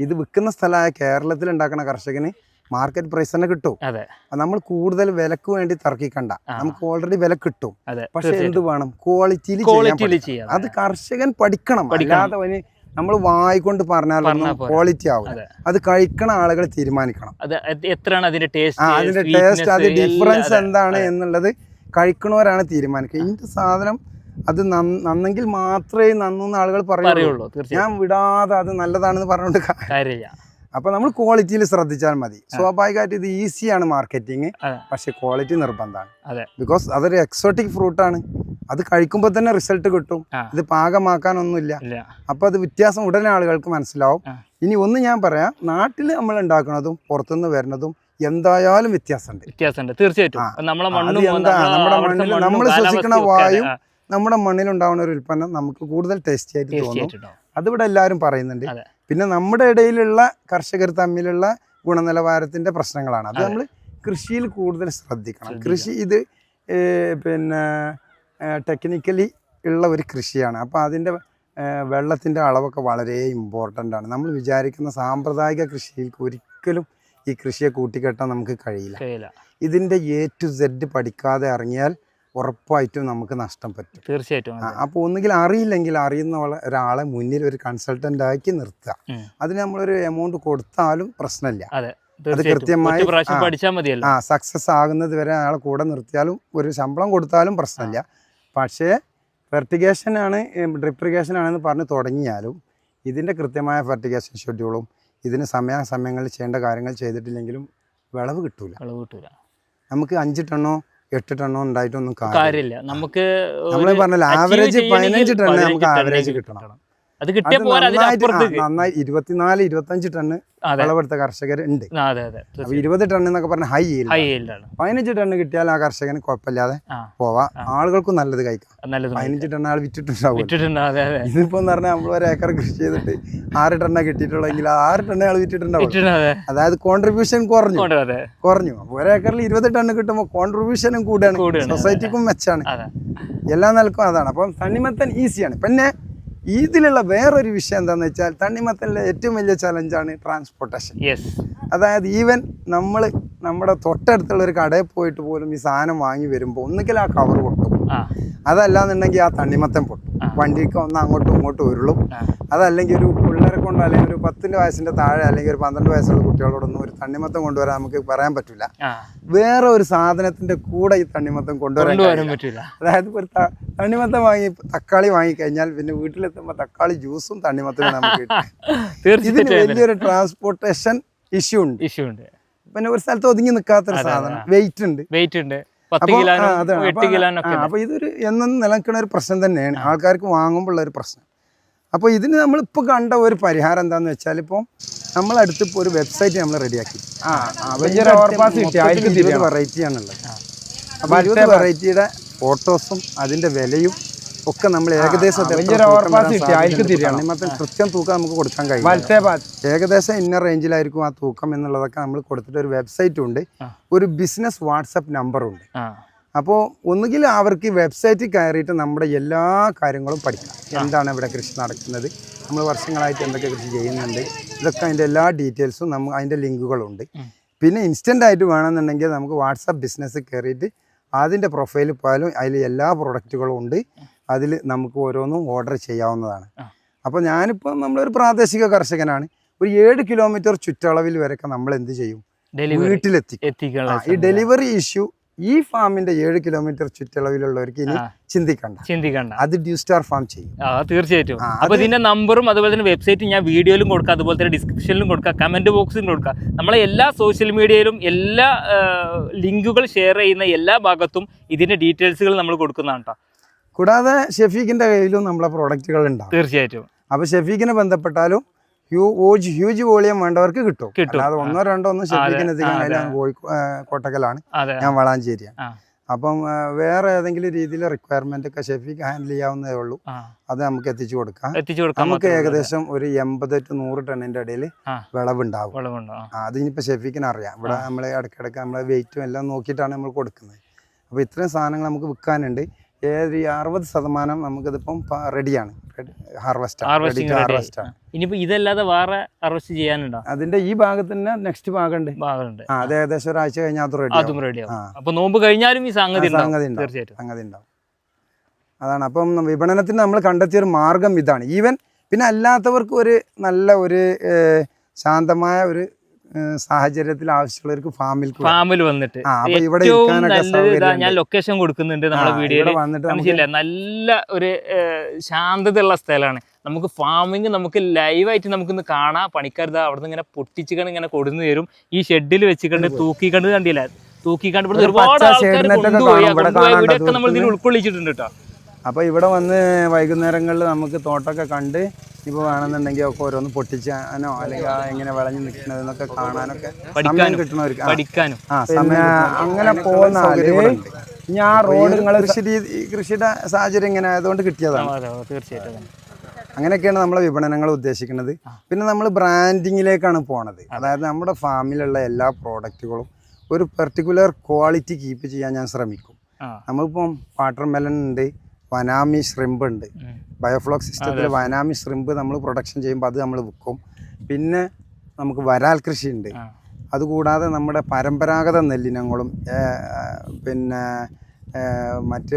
Speaker 2: ഇത് വിൽക്കുന്ന സ്ഥലമായ കേരളത്തിൽ ഉണ്ടാക്കുന്ന കർഷകന് മാർക്കറ്റ് പ്രൈസ് തന്നെ കിട്ടും. നമ്മൾ കൂടുതൽ വിലക്ക് വേണ്ടി തർക്കിക്കണ്ട. നമുക്ക് ഓൾറെഡി വില കിട്ടും. പക്ഷെ എന്ത് വേണം? ക്വാളിറ്റിയിൽ അത് കർഷകൻ പഠിക്കണം. അല്ലാതെ നമ്മൾ വായിക്കൊണ്ട് പറഞ്ഞാലൊന്നും ക്വാളിറ്റി ആവും
Speaker 1: അത്.
Speaker 2: കഴിക്കണ ആളുകൾ തീരുമാനിക്കണം.
Speaker 1: എത്രയാണ് അതിന്റെ ടേസ്റ്റ്
Speaker 2: അതിന്റെ ടേസ്റ്റ് അത് ഡിഫറൻസ് എന്താണ് എന്നുള്ളത് കഴിക്കണവരാണ് തീരുമാനിക്കുക. ഇതിന്റെ സാധനം അത് നന്നെങ്കിൽ മാത്രമേ നന്നെന്ന് ആളുകൾ പറയുള്ളൂ. ഞാൻ വിടാതെ അത് നല്ലതാണെന്ന് പറഞ്ഞുകൊണ്ട്
Speaker 1: കാര്യമില്ല.
Speaker 2: അപ്പൊ നമ്മൾ ക്വാളിറ്റിയിൽ ശ്രദ്ധിച്ചാൽ മതി. സ്വാഭാവികമായിട്ട് ഇത് ഈസിയാണ് മാർക്കറ്റിംഗ്. പക്ഷെ ക്വാളിറ്റി നിർബന്ധമാണ്. ബിക്കോസ് അതൊരു എക്സോട്ടിക് ഫ്രൂട്ടാണ് അത് കഴിക്കുമ്പോൾ തന്നെ റിസൾട്ട് കിട്ടും. ഇത് പാകമാക്കാനൊന്നുമില്ല.
Speaker 1: ഇല്ല.
Speaker 2: അപ്പോൾ അത് വ്യത്യാസം ഉടനെ ആളുകൾക്ക് മനസ്സിലാവും. ഇനി ഒന്ന് ഞാൻ പറയാം നാട്ടിൽ നമ്മൾ ഉണ്ടാക്കുന്നതും പുറത്തുനിന്ന് വരുന്നതും എന്തായാലും വ്യത്യാസമുണ്ട്.
Speaker 1: വ്യത്യാസമുണ്ട്. തീർച്ചയായിട്ടും.
Speaker 2: നമ്മുടെ മണ്ണിൽ നമ്മൾ
Speaker 1: ശ്വസിക്കുന്ന
Speaker 2: വായു നമ്മുടെ മണ്ണിലുണ്ടാവുന്ന ഒരു ഉൽപ്പന്നം നമുക്ക് കൂടുതൽ ടേസ്റ്റി ആയിട്ട് തോന്നും അതിവിടെ എല്ലാവരും പറയുന്നുണ്ട്. പിന്നെ നമ്മുടെ ഇടയിലുള്ള കർഷകർ തമ്മിലുള്ള ഗുണനിലവാരത്തിന്റെ പ്രശ്നങ്ങളാണ്. അത് നമ്മൾ കൃഷിയിൽ കൂടുതൽ ശ്രദ്ധിക്കണം. കൃഷി ഇത് പിന്നെ ടെക്നിക്കലി ഉള്ള ഒരു കൃഷിയാണ്. അപ്പോൾ അതിന്റെ വെള്ളത്തിന്റെ അളവൊക്കെ വളരെ ഇമ്പോർട്ടന്റ് ആണ്. നമ്മൾ വിചാരിക്കുന്ന സാമ്പ്രദായിക കൃഷിയിൽ ഒരിക്കലും ഈ കൃഷിയെ കൂട്ടിക്കെട്ടാൻ നമുക്ക് കഴിയില്ല. ഇതിന്റെ എ ടു സെഡ് പഠിക്കാതെ ഇറങ്ങിയാൽ ഉറപ്പായിട്ടും നമുക്ക് നഷ്ടം പറ്റും.
Speaker 1: തീർച്ചയായിട്ടും
Speaker 2: അപ്പോൾ ഒന്നുകിൽ അറിയില്ലെങ്കിൽ അറിയുന്ന ഒരാളെ മുന്നിൽ ഒരു കൺസൾട്ടന്റ് ആക്കി നിർത്തുക. അതിന് നമ്മളൊരു എമൗണ്ട് കൊടുത്താലും പ്രശ്നമില്ല.
Speaker 1: അത്.
Speaker 2: കൃത്യമായി- ആ സക്സസ് ആകുന്നത് വരെ അയാളെ കൂടെ നിർത്തിയാലും ഒരു ശമ്പളം കൊടുത്താലും പ്രശ്നമില്ല. പക്ഷേ ഫെർട്ടിഗേഷനാണ് ഡ്രിപ്പ് ആണെന്ന് പറഞ്ഞ് തുടങ്ങിയാലും ഇതിന്റെ കൃത്യമായ ഫെർട്ടിഗേഷൻ ഷെഡ്യൂളും ഇതിന് സമയാസമയങ്ങളിൽ ചെയ്യേണ്ട കാര്യങ്ങൾ ചെയ്തിട്ടില്ലെങ്കിലും വിളവ് കിട്ടൂല.
Speaker 1: വിളവ് കിട്ടൂല.
Speaker 2: നമുക്ക് അഞ്ച് ടണ്ണോ എട്ട് ടണ്ണോ ഉണ്ടായിട്ടൊന്നും കാര്യം
Speaker 1: കാര്യമില്ല. നമുക്ക്
Speaker 2: നമ്മൾ പറഞ്ഞല്ലോ ആവറേജ് പതിനഞ്ച് ടണ്ണ് നമുക്ക് ആവറേജ് കിട്ടണം.
Speaker 1: അത് കിട്ടിയ പോലെ
Speaker 2: നന്നായി ഇരുപത്തിനാല് ഇരുപത്തഞ്ച് ടണ്ണ് വിളവെടുത്ത കർഷകർ ഉണ്ട്. ഇരുപത് ടണ്ണ് എന്നൊക്കെ പറഞ്ഞ ഹൈ
Speaker 1: ഹൈ.
Speaker 2: പതിനഞ്ച് ടണ്ണ് കിട്ടിയാൽ ആ കർഷകന് കുഴപ്പമില്ലാതെ പോവാ. ആളുകൾക്കും നല്ലത് കഴിക്കാം. പതിനഞ്ച് ടണ്ണ് ആൾ വിറ്റിട്ടുണ്ടാവും ഇതിപ്പോ എന്ന് പറഞ്ഞാൽ നമ്മൾ ഒരു ഏക്കർ കൃഷി ചെയ്തിട്ട് ആറ് ടണ്ണ കിട്ടിയിട്ടുള്ളെങ്കിൽ ആറ് ടണ്ണ് ആൾ വിറ്റിട്ടുണ്ടാവും
Speaker 1: അതെ.
Speaker 2: അതായത് കോൺട്രിബ്യൂഷൻ കുറഞ്ഞു. കുറഞ്ഞു ഒരു ഏക്കറിൽ ഇരുപത് ടണ്ണ് കിട്ടുമ്പോൾ കോൺട്രിബ്യൂഷനും കൂടാണ്. സൊസൈറ്റിക്കും മെച്ചാണ് എല്ലാ നിലക്കും അതാണ്. അപ്പം തണ്ണിമത്തൻ ഈസിയാണ് പിന്നെ ഇതിലുള്ള വേറൊരു വിഷയം എന്താണെന്ന് വെച്ചാൽ തണ്ണിമത്തനിലെ ഏറ്റവും വലിയ ചലഞ്ചാണ് ട്രാൻസ്പോർട്ടേഷൻ
Speaker 1: യെസ്
Speaker 2: അതായത് ഈവൻ നമ്മൾ നമ്മുടെ തൊട്ടടുത്തുള്ള ഒരു കടയിൽ പോയിട്ട് പോലും ഈ സാധനം വാങ്ങി വരുമ്പോൾ ഒന്നുകിൽ ആ കവർ പൊട്ടും. അതല്ലാന്നുണ്ടെങ്കിൽ ആ തണ്ണിമത്തൻ പൊട്ടും. വണ്ടിക്ക് ഒന്ന് അങ്ങോട്ടും ഇങ്ങോട്ടും ഉരുളും. അതല്ലെങ്കിൽ ഒരു കൊണ്ട് അല്ലെങ്കിൽ ഒരു പത്തിന്റെ വയസ്സിന്റെ താഴെ അല്ലെങ്കിൽ ഒരു പന്ത്രണ്ട് വയസ്സുള്ള കുട്ടികളോടൊന്നും ഒരു തണ്ണിമത്തം കൊണ്ടുവരാൻ നമുക്ക് പറയാൻ പറ്റില്ല. വേറെ ഒരു സാധനത്തിന്റെ കൂടെ ഈ തണ്ണിമത്തം കൊണ്ടുവരാൻ.
Speaker 1: പറ്റില്ല.
Speaker 2: അതായത് ഒരു തണ്ണിമത്തം വാങ്ങി തക്കാളി വാങ്ങിക്കഴിഞ്ഞാൽ പിന്നെ വീട്ടിലെത്തുമ്പോൾ തക്കാളി ജ്യൂസും തണ്ണിമത്തവും നമുക്ക് കിട്ടും. ഇതിന് വലിയൊരു ട്രാൻസ്പോർട്ടേഷൻ ഇഷ്യൂ ഉണ്ട്.
Speaker 1: ഇഷ്യൂ ഉണ്ട്.
Speaker 2: പിന്നെ ഒരു സ്ഥലത്ത് ഒതുങ്ങി നിൽക്കാത്തൊരു സാധനം. വെയിറ്റ് ഉണ്ട്.
Speaker 1: വെയിറ്റ് ഉണ്ട്.
Speaker 2: അപ്പൊ ഇതൊരു എന്നും നിലനിൽക്കുന്ന ഒരു പ്രശ്നം തന്നെയാണ്. ആൾക്കാർക്ക് വാങ്ങുമ്പോൾ ഉള്ള ഒരു പ്രശ്നം. അപ്പോൾ ഇതിന് നമ്മളിപ്പോൾ കണ്ട ഒരു പരിഹാരം എന്താണെന്ന് വെച്ചാൽ ഇപ്പോൾ നമ്മളടുത്ത് ഇപ്പോൾ ഒരു വെബ്സൈറ്റ് നമ്മൾ റെഡിയാക്കി
Speaker 3: ആ വലിയൊരു
Speaker 2: വെറൈറ്റിയാണുള്ളത് അപ്പോൾ ഇരുപത് വെറൈറ്റിയുടെ ഫോട്ടോസും അതിന്റെ വിലയും ഒക്കെ നമ്മൾ ഏകദേശം കൃത്യം തൂക്കം നമുക്ക് കൊടുക്കാൻ കഴിയും ഏകദേശം ഇന്ന റേഞ്ചിലായിരിക്കും ആ തൂക്കം എന്നുള്ളതൊക്കെ നമ്മൾ കൊടുത്തിട്ട് ഒരു വെബ്സൈറ്റ് ഉണ്ട്. ഒരു ബിസിനസ് വാട്സപ്പ് നമ്പറുണ്ട് അപ്പോൾ ഒന്നുകിൽ അവർക്ക് വെബ്സൈറ്റിൽ കയറിയിട്ട് നമ്മുടെ എല്ലാ കാര്യങ്ങളും പഠിക്കാം എന്താണ് ഇവിടെ കൃഷി നടക്കുന്നത്? നമ്മൾ വർഷങ്ങളായിട്ട് എന്തൊക്കെ കൃഷി ചെയ്യുന്നുണ്ട്? ഇതൊക്കെ അതിന്റെ എല്ലാ ഡീറ്റെയിൽസും നമുക്ക് അതിന്റെ ലിങ്കുകളുണ്ട്. പിന്നെ ഇൻസ്റ്റന്റ് ആയിട്ട് വേണമെന്നുണ്ടെങ്കിൽ നമുക്ക് വാട്സപ്പ് ബിസിനസ് കയറിയിട്ട് അതിന്റെ പ്രൊഫൈലിൽ പോയാലും അതിൽ എല്ലാ പ്രൊഡക്റ്റുകളും ഉണ്ട്. അതിൽ നമുക്ക് ഓരോന്നും ഓർഡർ ചെയ്യാവുന്നതാണ്. അപ്പോൾ ഞാനിപ്പോൾ നമ്മളൊരു പ്രാദേശിക കർഷകനാണ്. ഒരു ഏഴ് കിലോമീറ്റർ ചുറ്റളവിൽ വരെയൊക്കെ നമ്മൾ എന്ത് ചെയ്യും? വീട്ടിലെത്തി. ഈ ഡെലിവറി ഇഷ്യൂ ഈ ഫാമിന്റെ ഏഴ് കിലോമീറ്റർ ചുറ്റളവിലുള്ളവർക്ക് ഇനി ചിന്തിക്കണ്ട.
Speaker 1: ചിന്തിക്കണ്ട.
Speaker 2: അത് ഡ്യൂ സ്റ്റാർ ഫാം ചെയ്യും.
Speaker 1: തീർച്ചയായിട്ടും. അപ്പൊ ഇതിന്റെ നമ്പറും അതുപോലെ തന്നെ വെബ്സൈറ്റും ഞാൻ വീഡിയോയിലും കൊടുക്കാം. അതുപോലെ തന്നെ ഡിസ്ക്രിപ്ഷനിലും കൊടുക്കാം. കമന്റ് ബോക്സിലും കൊടുക്കാം. നമ്മളെ എല്ലാ സോഷ്യൽ മീഡിയയിലും എല്ലാ ലിങ്കുകൾ ഷെയർ ചെയ്യുന്ന എല്ലാ ഭാഗത്തും ഇതിന്റെ ഡീറ്റെയിൽസുകൾ നമ്മൾ കൊടുക്കുന്നതാണ് കേട്ടോ
Speaker 2: കൂടാതെ ഷെഫീഖിന്റെ കയ്യിലും നമ്മളെ പ്രോഡക്റ്റുകൾ ഉണ്ടാവും.
Speaker 1: തീർച്ചയായിട്ടും.
Speaker 2: അപ്പൊ ഷെഫീഖിനെ ബന്ധപ്പെട്ടാലും ഹ്യൂജ് ഹ്യൂജ് വോളിയം വേണ്ടവർക്ക് കിട്ടും.
Speaker 1: കിട്ടും.
Speaker 2: അല്ലാതെ ഒന്നോ രണ്ടോ ഒന്നും ശ്രദ്ധിക്കുന്നതിന് എത്തിക്കാൻ കഴിയില്ല കോട്ടക്കലാണ്. ഞാൻ വളാഞ്ചേരിയാണ്. അപ്പം വേറെ ഏതെങ്കിലും രീതിയിൽ റിക്വയർമെന്റ് ഒക്കെ ഷെഫിക്ക് ഹാൻഡിൽ ചെയ്യാവുന്നതേ ഉള്ളൂ. അത് നമുക്ക് എത്തിച്ചു കൊടുക്കാം.
Speaker 1: എത്തിച്ചു കൊടുക്കാം
Speaker 2: നമുക്ക് ഏകദേശം ഒരു എൺപത് ടു നൂറ് ടണ്ണിന്റെ ഇടയിൽ. വിളവുണ്ടാവും. അത് ഇനിയിപ്പോ ഷെഫിക്കിന് അറിയാം. ഇവിടെ നമ്മൾ ഇടയ്ക്കിടയ്ക്ക് നമ്മളെ വെയിറ്റും എല്ലാം നോക്കിയിട്ടാണ് നമ്മൾ കൊടുക്കുന്നത്. അപ്പോൾ ഇത്രയും സാധനങ്ങൾ നമുക്ക് വിൽക്കാനുണ്ട് ഏത് അറുപത് ശതമാനം നമുക്കിതിപ്പം റെഡിയാണ് ഹാർവസ്റ്റ്
Speaker 1: Harvesting ready. ആയി.
Speaker 2: ഹാർവസ്റ്റ് ആണ്
Speaker 1: ഇനിയിപ്പോ ഇതല്ലാതെ വേറെ അറസ്റ്റ് ചെയ്യാനുണ്ടോ?
Speaker 2: അതിന്റെ ഈ ഭാഗത്തിന് നെക്സ്റ്റ് ഭാഗമുണ്ട്. അത് ഏകദേശം ഒരാഴ്ച കഴിഞ്ഞാൽ അത് റെഡി
Speaker 1: അതും റെഡിയാവും
Speaker 2: ആ.
Speaker 1: അപ്പൊ നോമ്പ് കഴിഞ്ഞാലും ഈ സംഗതി ഉണ്ടാവും.
Speaker 2: സംഗതി ഉണ്ടാവും.
Speaker 1: തീർച്ചയായിട്ടും.
Speaker 2: സംഗതി ഉണ്ടാവും. അതാണ്. അപ്പം വിപണനത്തിന് നമ്മൾ കണ്ടെത്തിയ ഒരു മാർഗം ഇതാണ്. ഈവൻ പിന്നെ അല്ലാത്തവർക്ക് ഒരു നല്ല ഒരു ശാന്തമായ ഒരു സാഹചര്യത്തിൽ ആവശ്യമുള്ളവർക്ക് ഫാമിൽ
Speaker 1: ഫാമിൽ വന്നിട്ട്.
Speaker 2: ഇവിടെ
Speaker 1: ഞാൻ ലൊക്കേഷൻ കൊടുക്കുന്നുണ്ട് നമ്മുടെ വീഡിയോയിൽ നല്ല ഒരു ശാന്തതയുള്ള സ്ഥലമാണ്. നമുക്ക് ഫാമിങ് നമുക്ക് ലൈവായിട്ട് നമുക്കിന്ന് കാണാം. പണിക്കാർ ഇതാ അവിടെ നിന്ന് ഇങ്ങനെ പൊട്ടിച്ചുകൊണ്ട് ഇങ്ങനെ കൊടുന്നു തരും. ഈ ഷെഡിൽ വെച്ചിട്ടുണ്ട് തൂക്കിക്കണ്ട് കണ്ടില്ല? തൂക്കിക്കണ്ട് ഇവിടെ ഒരുപാട് ആൾക്കാർ കൊണ്ടുപോയി. നമ്മൾ ഇതിൽ ഉൾക്കൊള്ളിച്ചിട്ടുണ്ട് കേട്ടോ
Speaker 2: അപ്പോൾ ഇവിടെ വന്ന് വൈകുന്നേരങ്ങളിൽ നമുക്ക് തോട്ടമൊക്കെ കണ്ട് ഇപ്പോൾ വേണമെന്നുണ്ടെങ്കിൽ ഒക്കെ ഓരോന്ന് പൊട്ടിച്ചാനോ അല്ലെങ്കിൽ ആ എങ്ങനെ വിളഞ്ഞു നിൽക്കുന്നതെന്നൊക്കെ കാണാനൊക്കെ സമയം കിട്ടണവർക്ക് ആ,
Speaker 1: പഠിക്കാനും.
Speaker 2: ആ സമയം
Speaker 3: അങ്ങനെ പോകുന്ന. ഞാൻ റോഡ്
Speaker 2: നിങ്ങൾ കൃഷി രീതി കൃഷിയുടെ സാഹചര്യം ഇങ്ങനെ ആയതുകൊണ്ട് കിട്ടിയതാണ്.
Speaker 1: തീർച്ചയായിട്ടും.
Speaker 2: അങ്ങനെയൊക്കെയാണ് നമ്മളെ വിപണനങ്ങൾ ഉദ്ദേശിക്കുന്നത്. പിന്നെ നമ്മൾ ബ്രാൻഡിങ്ങിലേക്കാണ് പോണത്. അതായത് നമ്മുടെ ഫാമിലുള്ള എല്ലാ പ്രോഡക്റ്റുകളും ഒരു പെർട്ടിക്കുലർ ക്വാളിറ്റി കീപ്പ് ചെയ്യാൻ ഞാൻ ശ്രമിക്കും. നമ്മളിപ്പം വാട്ടർ മെലൺ ഉണ്ട് വനാമി ശ്രിമ്പ് ഉണ്ട്. ബയോഫ്ലോക് സിസ്റ്റത്തിൽ വനാമി ശ്രിമ്പ് നമ്മൾ പ്രൊഡക്ഷൻ ചെയ്യുമ്പോൾ അത് നമ്മൾ വിൽക്കും. പിന്നെ നമുക്ക് വരാൽ
Speaker 1: കൃഷിയുണ്ട്
Speaker 2: അതുകൂടാതെ നമ്മുടെ പരമ്പരാഗത നെല്ലിനങ്ങളും പിന്നെ മറ്റ്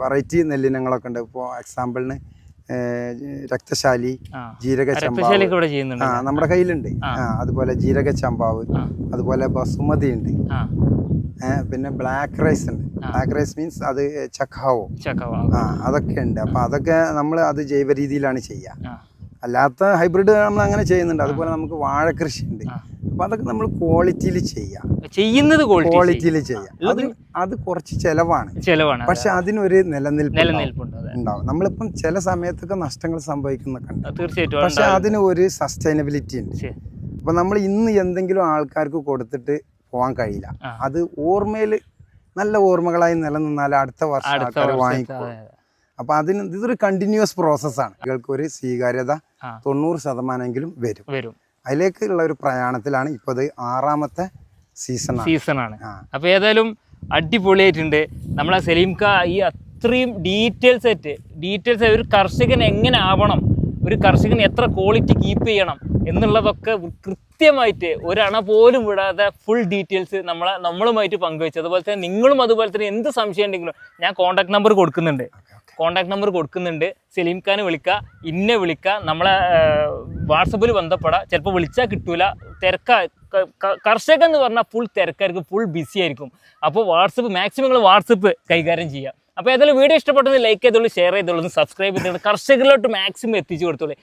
Speaker 2: വെറൈറ്റി നെല്ലിനങ്ങളൊക്കെ ഉണ്ട്. ഇപ്പോൾ എക്സാമ്പിളിന് രക്തശാലി. ജീരക ചമ്പാവ് ആ നമ്മുടെ കയ്യിലുണ്ട്.
Speaker 1: ആ.
Speaker 2: അതുപോലെ ജീരക ചമ്പാവ് അതുപോലെ ബസുമതി ഉണ്ട്. പിന്നെ ബ്ലാക്ക് റൈസ് ഉണ്ട്. ബ്ലാക്ക് റൈസ് മീൻസ് അത് ചക്കാവോ ആ അതൊക്കെ ഉണ്ട്. അപ്പൊ അതൊക്കെ നമ്മൾ അത് ജൈവ രീതിയിലാണ് ചെയ്യുക അല്ലാത്ത ഹൈബ്രിഡ് നമ്മൾ അങ്ങനെ ചെയ്യുന്നുണ്ട്. അതുപോലെ നമുക്ക് വാഴ കൃഷി
Speaker 1: ഉണ്ട്.
Speaker 2: അപ്പൊ അതൊക്കെ നമ്മൾ ക്വാളിറ്റിയിൽ ചെയ്യാം.
Speaker 1: ചെയ്യുന്നത്
Speaker 2: ക്വാളിറ്റിയിൽ ചെയ്യാം. അത് അത് കുറച്ച് ചിലവാണ്.
Speaker 1: ചെലവാണ്.
Speaker 2: പക്ഷെ അതിനൊരു നിലനിൽപ്പ് ഉണ്ടാവും. നമ്മളിപ്പം ചില സമയത്തൊക്കെ നഷ്ടങ്ങൾ സംഭവിക്കുന്നൊക്കെ ഉണ്ട്.
Speaker 1: തീർച്ചയായിട്ടും
Speaker 2: പക്ഷെ അതിന് ഒരു സസ്റ്റൈനബിലിറ്റി ഉണ്ട്. അപ്പൊ നമ്മൾ ഇന്ന് എന്തെങ്കിലും ആൾക്കാർക്ക് കൊടുത്തിട്ട് പോകാൻ കഴിയില്ല. അത് ഓർമ്മയിൽ നല്ല ഓർമ്മകളായി നിലനിന്നാൽ അടുത്ത വർഷം ആൾക്കാർ വാങ്ങിക്കും.
Speaker 1: അപ്പൊ അതെ.
Speaker 2: അതിന് ഇതൊരു കണ്ടിന്യൂസ് പ്രോസസ്സാണ് കുട്ടികൾക്ക് ഒരു സ്വീകാര്യത. തൊണ്ണൂറ് ശതമാനമെങ്കിലും വരും.
Speaker 1: വരും.
Speaker 2: അതിലേക്കുള്ള ഒരു പ്രയാണത്തിലാണ് ഇപ്പോൾ ഇത് ആറാമത്തെ സീസൺ
Speaker 1: സീസണാണ്
Speaker 2: ആണ്.
Speaker 1: അപ്പോൾ ഏതായാലും അടിപൊളിയായിട്ടുണ്ട്. നമ്മളെ സലീംക്ക ഈ അത്രയും ഡീറ്റെയിൽസ് ആയിട്ട് ഡീറ്റെയിൽസ് ഒരു കർഷകൻ എങ്ങനെ ആവണം ഒരു കർഷകൻ എത്ര ക്വാളിറ്റി കീപ്പ് ചെയ്യണം എന്നുള്ളതൊക്കെ കൃത്യമായിട്ട് ഒരണ പോലും വിടാതെ ഫുൾ ഡീറ്റെയിൽസ് നമ്മളെ നമ്മളുമായിട്ട് പങ്കുവെച്ചു. അതുപോലെ തന്നെ നിങ്ങളും അതുപോലെ തന്നെ എന്ത് സംശയം ഉണ്ടെങ്കിലും ഞാൻ കോൺടാക്ട് നമ്പർ കൊടുക്കുന്നുണ്ട്. കോൺടാക്ട് നമ്പർ കൊടുക്കുന്നുണ്ട്. സലീം ഖാനെ വിളിക്കുക ഇന്നെ വിളിക്കുക നമ്മളെ വാട്സപ്പിൽ ബന്ധപ്പെടാം. ചിലപ്പോൾ വിളിച്ചാൽ കിട്ടൂല. തിരക്കാ കർഷകൻ എന്ന് പറഞ്ഞാൽ ഫുൾ തിരക്കായിരിക്കും ഫുൾ ബിസി ആയിരിക്കും. അപ്പോൾ വാട്സപ്പ് മാക്സിമം നിങ്ങൾ വാട്സപ്പ് കൈകാര്യം ചെയ്യുക അപ്പോൾ ഏതായാലും വീഡിയോ ഇഷ്ടപ്പെട്ടെന്ന് ലൈക്ക് ചെയ്തോളൂ ഷെയർ ചെയ്തോളൂ സബ്സ്ക്രൈബ് ചെയ്തോളൂ. കർഷകരിലോട്ട് മാക്സിമം എത്തിച്ചു കൊടുത്തോളൂ.